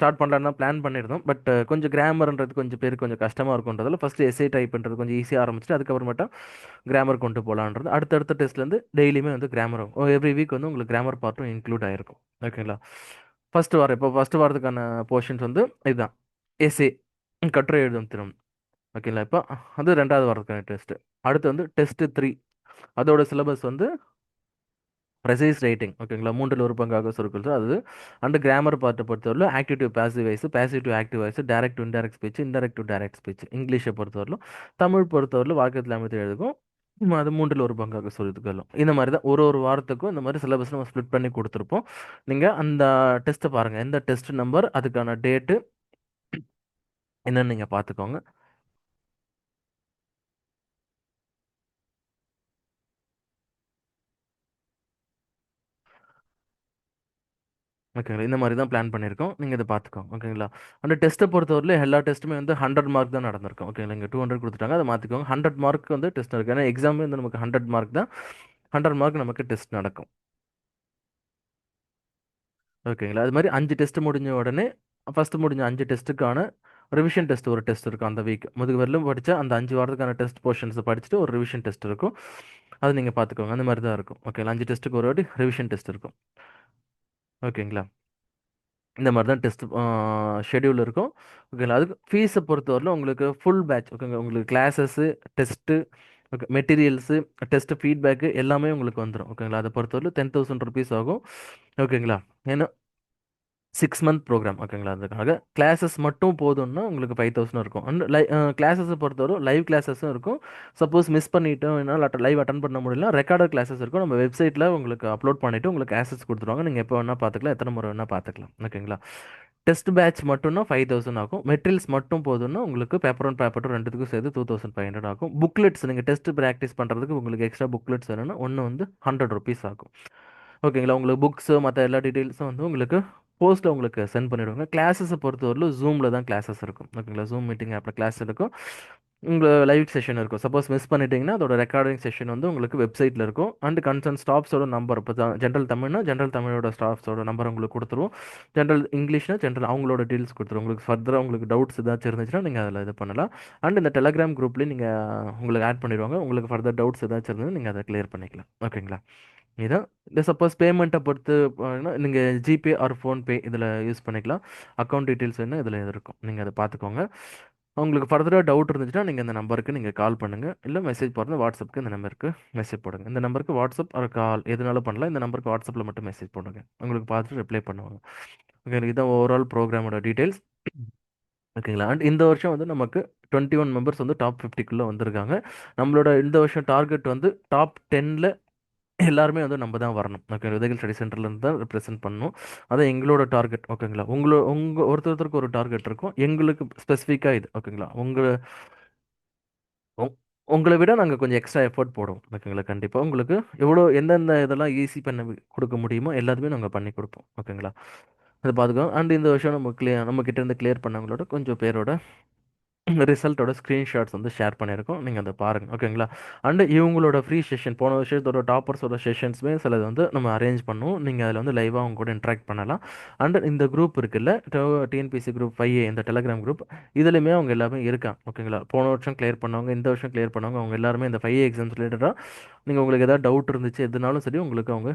ஸ்டார்ட் பண்ணலான்னு பிளான் பண்ணியிருந்தோம். பட் கொஞ்சம் கிராமர்ன்றது கொஞ்சம் பேருக்கு கொஞ்சம் கஷ்டமாக இருக்குன்றதால ஃபஸ்ட்டு எஸ்ஏ டைப் பண்ணுறது கொஞ்சம் ஈஸியாக ஆரம்பிச்சுட்டு அதுக்கப்புறமேட்டா கிராமர் கொண்டு போகலான்றது அடுத்தடுத்த டெஸ்ட்லேருந்து டெய்லியுமே வந்து கிராமர் எவ்ரி வீக் வந்து உங்களுக்கு கிராமர் பார்ட்டும் இன்க்ளூட் ஆகிருக்கும் ஓகேங்களா ஃபர்ஸ்ட் வாரம் இப்போ ஃபர்ஸ்ட் வாரத்துக்கான போர்ஷன்ஸ் வந்து இதுதான். எஸ்ஏ கட்டுரை எழுதும் திறன். ஓகேங்களா இப்போ அது ரெண்டாவது வாரத்துக்கான டெஸ்ட் அடுத்து வந்து டெஸ்ட்டு த்ரீ அதோட சிலபஸ் வந்து ப்ரெசைஸ் ரைட்டிங் ஓகேங்களா மூன்றில் ஒரு பங்காக சொற்கள். அது அண்டு கிராமர் பார்ட்டை பொறுத்தவரையிலும் active to passive voice passive to active voice direct to indirect speech indirect to direct speech இங்கிலீஷை பொறுத்தவரையிலும் தமிழ் பொறுத்தவரையிலும் வாக்கியத்தில் அமைத்து எழுதுக்கும் அது மூன்றில் ஒரு பங்காக சொல்லித்துக்கலாம் இந்த மாதிரி தான் ஒரு ஒரு வாரத்துக்கும் இந்த மாதிரி சிலபஸ் நம்ம ஸ்ப்ளிட் பண்ணி கொடுத்துருப்போம். நீங்கள் அந்த டெஸ்ட்டை பாருங்கள் எந்த டெஸ்ட் நம்பர் அதுக்கான டேட்டு என்னன்னு நீங்கள் பார்த்துக்கோங்க. ஓகேங்களா? இந்த மாதிரி தான் பிளான் பண்ணியிருக்கோம். நீங்கள் இதை பார்த்துக்கோங்க ஓகேங்களா? அந்த டெஸ்ட்டை பொறுத்தவரையிலும் எல்லா டெஸ்ட்டுமே வந்து ஹண்ட்ரட் மார்க் தான் நடந்திருக்கும். ஓகேங்களா? இங்கே டூ ஹண்ட்ரட் கொடுத்துட்டாங்க. அதை மாற்றிக்கோங்க ஹண்ட்ரட் மார்க் வந்து டெஸ்ட் இருக்குது ஏன்னா எக்ஸாமே வந்து நமக்கு ஹண்ட்ரட் மார்க் தான். ஹண்ட்ரட் மார்க் நமக்கு டெஸ்ட் நடக்கும். ஓகேங்களா? அது மாதிரி அஞ்சு டெஸ்ட் முடிஞ்ச உடனே ஃபஸ்ட்டு முடிஞ்ச அஞ்சு டெஸ்ட்டுக்கான ரிவிஷன் டெஸ்ட் ஒரு டெஸ்ட் இருக்கும் அந்த வீக் முதுகு படித்தா அந்த அஞ்சு வாரத்துக்கான டெஸ்ட் போர்ஷன்ஸை படிச்சுட்டு ஒரு ரிவிஷன் டெஸ்ட் இருக்கும். அது நீங்கள் பார்த்துக்கோங்க. அந்த மாதிரி தான் இருக்கும். ஓகேங்களா? அஞ்சு டெஸ்ட்டுக்கு ஒரு வாட்டி ரிவிஷன் டெஸ்ட் இருக்கும். ஓகேங்களா? இந்த மாதிரி தான் டெஸ்ட் ஷெடியூல் இருக்கும். ஓகேங்களா? அதுக்கு ஃபீஸை பொறுத்தவரையிலும் உங்களுக்கு ஃபுல் பேட்ச் ஓகேங்க. உங்களுக்கு classes test okay materials test feedback எல்லாமே உங்களுக்கு வந்துடும் ஓகேங்களா? அதை பொறுத்தவரையிலும் டென் தௌசண்ட் ருபீஸ் ஆகும். ஓகேங்களா? ஏன்னா சிக்ஸ் மந்த் ப்ரோக்ராம் ஓகேங்களா? அதுக்காக கிளாஸஸ் மட்டும் போதும்னா உங்களுக்கு ஃபைவ் தௌசண்ட் இருக்கும். அண்ட் லை கிளாஸஸை பொறுத்தவரை லைவ் கிளாஸஸும் இருக்கும். சப்போஸ் மிஸ் பண்ணிவிட்டோம் என்னால் லைவ் அட்டன் பண்ண முடியல ரெக்கார்டர் கிளாஸஸ் இருக்கும். நம்ம வெப்சைட்டில் உங்களுக்கு அப்லோட் பண்ணிவிட்டு உங்களுக்கு ஆசஸ் கொடுத்துருவாங்க. நீங்கள் எப்போ வேணால் பார்த்துக்கலாம். எத்தனை முறை வேணால் பார்த்துக்கலாம். ஓகேங்களா? டெஸ்ட் பேட்ச் மட்டும்னா ஃபைவ் தௌசண்ட் ஆகும். மெட்டீரியல்ஸ் மட்டும் போதும்னா உங்களுக்கு பேப்பர் ஒன் பேப்பர் டூ ரெண்டுத்துக்கும் சேர்த்து டூ தௌசண்ட் ஃபைவ் ஹண்ட்ரட் ஆகும். புக்லெட்ஸ் நீங்கள் டெஸ்ட் ப்ராக்டிஸ் பண்ணுறதுக்கு உங்களுக்கு எக்ஸ்ட்ரா புக்லெட்ஸ் வேணும்னா ஒன்று வந்து ஹண்ட்ரட் ருபீஸ் ஆகும். ஓகேங்களா? உங்களுக்கு புக்ஸு மற்ற எல்லா டீட்டெயில்ஸும் வந்து உங்களுக்கு போஸ்ட்டில் உங்களுக்கு சென்ட் பண்ணிவிடுவாங்க கிளாஸஸை பொறுத்தவரையிலும் ஜூமில் தான் கிளாஸஸ் இருக்கும். ஓகேங்களா ஜூம் மீட்டிங் ஆப்பில் கிளாஸ் இருக்கும். உங்கள் லைவ் செஷன் இருக்கும். சப்போஸ் மிஸ் பண்ணிட்டீங்கன்னா அதோட ரெக்கார்டிங் செஷன் வந்து உங்களுக்கு வெப்சைட்டில் இருக்கும். அண்ட் கன்சர்ன் ஸ்டாஃப்ஸோட நம்பர் இப்போ ஜென்ரல் தமிழ்னா ஜென்ரல் தமிழோட ஸ்டாஃப்ஸோட நம்பர் உங்களுக்கு கொடுத்துருவோம். ஜென்ரல் இங்கிலீஷ்னா ஜென்ரல் அவங்களோட டீல்ஸ் கொடுத்துருவோம். உங்களுக்கு ஃபர்தராக உங்களுக்கு டவுட்ஸ் ஏதாச்சும் இருந்துச்சுன்னா நீங்கள் அதில் இது பண்ணலாம். அண்ட் இந்த டெலகிராம் குரூப்லேயும் நீங்கள் உங்களுக்கு ஆட் பண்ணிடுவாங்க. உங்களுக்கு ஃபர்தர் டவுட்ஸ் ஏதாச்சும் இருந்தது நீங்கள் அதை கிளியர் பண்ணிக்கலாம். ஓகேங்களா இதான். இல்லை சப்போஸ் பேமெண்ட்டை பொறுத்து நீங்கள் ஜிபே ஆர் ஃபோன்பே இதில் யூஸ் பண்ணிக்கலாம். அக்கௌண்ட் டீட்டெயில்ஸ் என்ன இதில் இருக்கும். நீங்கள் அதை பார்த்துக்கோங்க. உங்களுக்கு ஃபர்தராக டவுட் இருந்துச்சுன்னா நீங்கள் இந்த நம்பருக்கு நீங்கள் கால் பண்ணுங்கள் இல்லை மெசேஜ் போடுறது வாட்ஸ்அப்புக்கு இந்த நம்பருக்கு மெசேஜ் போடுங்க. இந்த நம்பருக்கு வாட்ஸ்அப் ஒரு கால் எதுனாலும் பண்ணலாம். இந்த நம்பருக்கு வாட்ஸ்அப்பில் மட்டும் மெசேஜ் போடுங்க. உங்களுக்கு பார்த்துட்டு ரிப்ளை பண்ணுவாங்க. ஓகே இதுதான் ஓவரால் ப்ரோக்ராமோட டீட்டெயில்ஸ் ஓகேங்களா அண்ட் இந்த வருஷம் வந்து நமக்கு டுவெண்ட்டி ஒன் மெம்பர்ஸ் வந்து டாப் ஃபிஃப்டிக்குள்ளே வந்திருக்காங்க. நம்மளோட இந்த வருஷம் டார்கெட் வந்து டாப் டென்னில் எல்லாருமே வந்து நம்ம தான் வரணும். ஓகே விதைகள் ஸ்டடி சென்டர்லேருந்து தான் ரெப்ரசென்ட் பண்ணணும். அதான் எங்களோட டார்கெட் ஓகேங்களா உங்களோட உங்கள் ஒருத்தருக்கு ஒரு டார்கெட் இருக்கும். எங்களுக்கு ஸ்பெசிஃபிக்காக இது. ஓகேங்களா உங்கள் உங் உங்களை விட நாங்கள் கொஞ்சம் எக்ஸ்ட்ரா எஃபோர்ட் போடுவோம். ஓகேங்களா கண்டிப்பாக உங்களுக்கு எவ்வளோ எந்தெந்த இதெல்லாம் ஈஸி பண்ண கொடுக்க முடியுமோ எல்லாத்தையுமே நாங்கள் பண்ணி கொடுப்போம். ஓகேங்களா அதை பார்த்துக்கோங்க அண்ட் இந்த வருஷம் நம்ம கிளியர் நம்ம கிட்டேருந்து கிளியர் பண்ணவங்களோட கொஞ்சம் பேரோட ரிசல்ட்டோட ஸ்க்ரீன்ஷாட்ஸ் வந்து ஷேர் பண்ணியிருக்கோம். நீங்கள் அதை பாருங்கள் ஓகேங்களா அண்டு இவங்களோட ஃப்ரீ செஷன் போன வருஷத்தோட டாப்பர்ஸோட செஷன்ஸுமே சிலது வந்து நம்ம அரேஞ்ச் பண்ணுவோம். நீங்கள் அதில் வந்து லைவாக அவங்க கூட இன்ட்ராக்ட் பண்ணலாம். அண்டு இந்த குரூப் இருக்குல்ல டிஎன்பிசி குரூப் ஃபைவ் ஏ இந்த டெலகிராம் குரூப் இதுலையுமே அவங்க எல்லாமே இருக்காங்க. ஓகேங்களா போன வருஷம் கிளியர் பண்ணவங்க இந்த வருஷம் கிளியர் பண்ணவங்க அவங்க எல்லாருமே இந்த ஃபைவ் எக்ஸாம்ஸ் ரிலேட்டடாக நீங்கள் உங்களுக்கு ஏதாவது டவுட் இருந்துச்சு எதுனாலும் சரி உங்களுக்கு அவங்க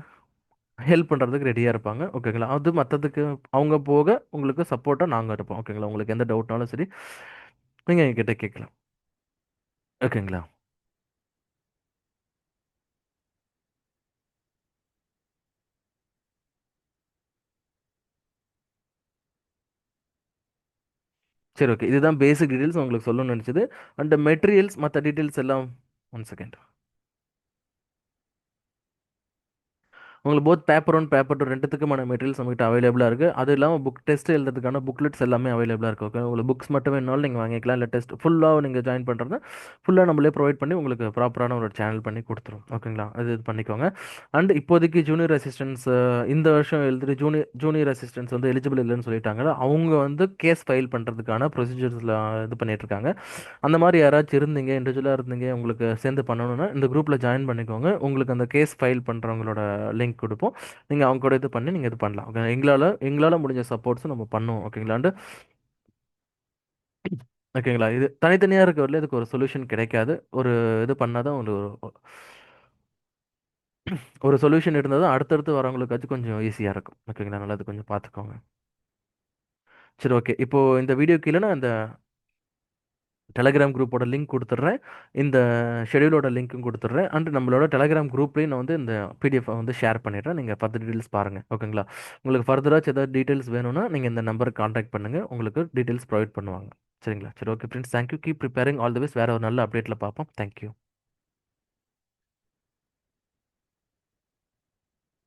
ஹெல்ப் பண்ணுறதுக்கு ரெடியாக இருப்பாங்க. ஓகேங்களா அது மற்றதுக்கு அவங்க போக உங்களுக்கு சப்போர்ட்டாக நாங்கள் இருப்போம். ஓகேங்களா உங்களுக்கு எந்த டவுட்னாலும் சரி. நீங்கள் எங்ககிட்ட கேட்கலாம். ஓகேங்களா? சரி ஓகே. இதுதான் பேசிக் டீட்டெயில்ஸ் உங்களுக்கு சொல்லணும்னு நினச்சது. அண்ட் மெட்டீரியல்ஸ் மற்ற டீட்டெயில்ஸ் எல்லாம் ஒன் செகண்ட் உங்களுக்கு both paper one paper two ரெண்டுத்துக்குமான materials நம்மகிட்ட அவைலபிளாக இருக்குது அது இல்லாமல் புக் டெஸ்ட் எழுதுறதுக்கான புக்லெட்ஸ் எல்லாமே அவைலபிளாக இருக்குது ஓகே உங்களுக்கு புக்ஸ் மட்டும் வேணாலும் நீங்கள் வாங்கிக்கலாம். இல்லை டெஸ்ட் ஃபுல்லாக நீங்கள் ஜாயின் பண்ணுறது ஃபுல்லாக நம்மளே ப்ரொவைட் பண்ணி உங்களுக்கு ப்ராப்பரான ஒரு சேனல் பண்ணி கொடுத்துரும் ஓகேங்களா அது இது பண்ணிக்கோங்க. அண்ட் இப்போதைக்கு ஜூனியர் அசிஸ்டன்ஸ் இந்த வருஷம் எழுதுகிற ஜூனியர் ஜூனியர் அசிஸ்டன்ஸ் வந்து எலிஜிபிள் இல்லைன்னு சொல்லிட்டாங்க அவங்க வந்து கேஸ் ஃபைல் பண்ணுறதுக்கான ப்ரொசீஜர்ஸில் இது பண்ணிட்டு இருக்காங்க அந்த மாதிரி யாராச்சும் இருந்தீங்க இண்டிவிஜுவலாக இருந்தீங்க உங்களுக்கு சேர்ந்து பண்ணணும்னா இந்த குரூப்பில் ஜாயின் பண்ணிக்கோங்க. உங்களுக்கு அந்த கேஸ் ஃபைல் பண்ணுறவங்களோட லிங்க் கொடுப்போம். நீங்கள் அவங்க கூட இது பண்ணி நீங்கள் இது பண்ணலாம். ஓகே எங்களால் எங்களால் முடிஞ்ச சப்போர்ட்ஸும் நம்ம பண்ணுவோம் ஓகேங்களாண்டு ஓகேங்களா? இது தனித்தனியாக இருக்க இதுக்கு ஒரு சொல்யூஷன் கிடைக்காது. ஒரு இது பண்ணால் தான் ஒரு ஒரு சொல்யூஷன் இருந்தால் தான் அடுத்தடுத்து வரவங்களுக்காச்சும் கொஞ்சம் ஈஸியாக இருக்கும். ஓகேங்களா? நல்லா அது கொஞ்சம் பார்த்துக்கோங்க. சரி ஓகே. இப்போது இந்த வீடியோ கீழே நான் இந்த டெலகிராம் குரூப்போட லிங்க் கொடுத்துட்றேன். இந்த ஷெடியூலோட லிங்க்கும் கொடுத்துட்றேன். அண்ட் நம்மளோட டெலகிராம் குரூப்லேயும் நான் வந்து இந்த பிடிஎஃப் வந்து ஷேர் பண்ணிடுறேன். நீங்கள் ஃபர்தர் டீட்டெயில்ஸ் பாருங்கள் ஓகேங்களா உங்களுக்கு ஃபர்தராச்சும் ஏதாவது டீட்டெயில்ஸ் வேணும்னா நீங்கள் இந்த நம்பருக்கு காண்டாக்ட் பண்ணுங்கள் உங்களுக்கு டீட்டெயில்ஸ் ப்ரொவைட் பண்ணுவாங்க. சரிங்களா? சரி okay friends thank you keep preparing all the ways வேறு ஒரு நல்ல அப்டேட்டில் பார்ப்போம். தேங்க்யூ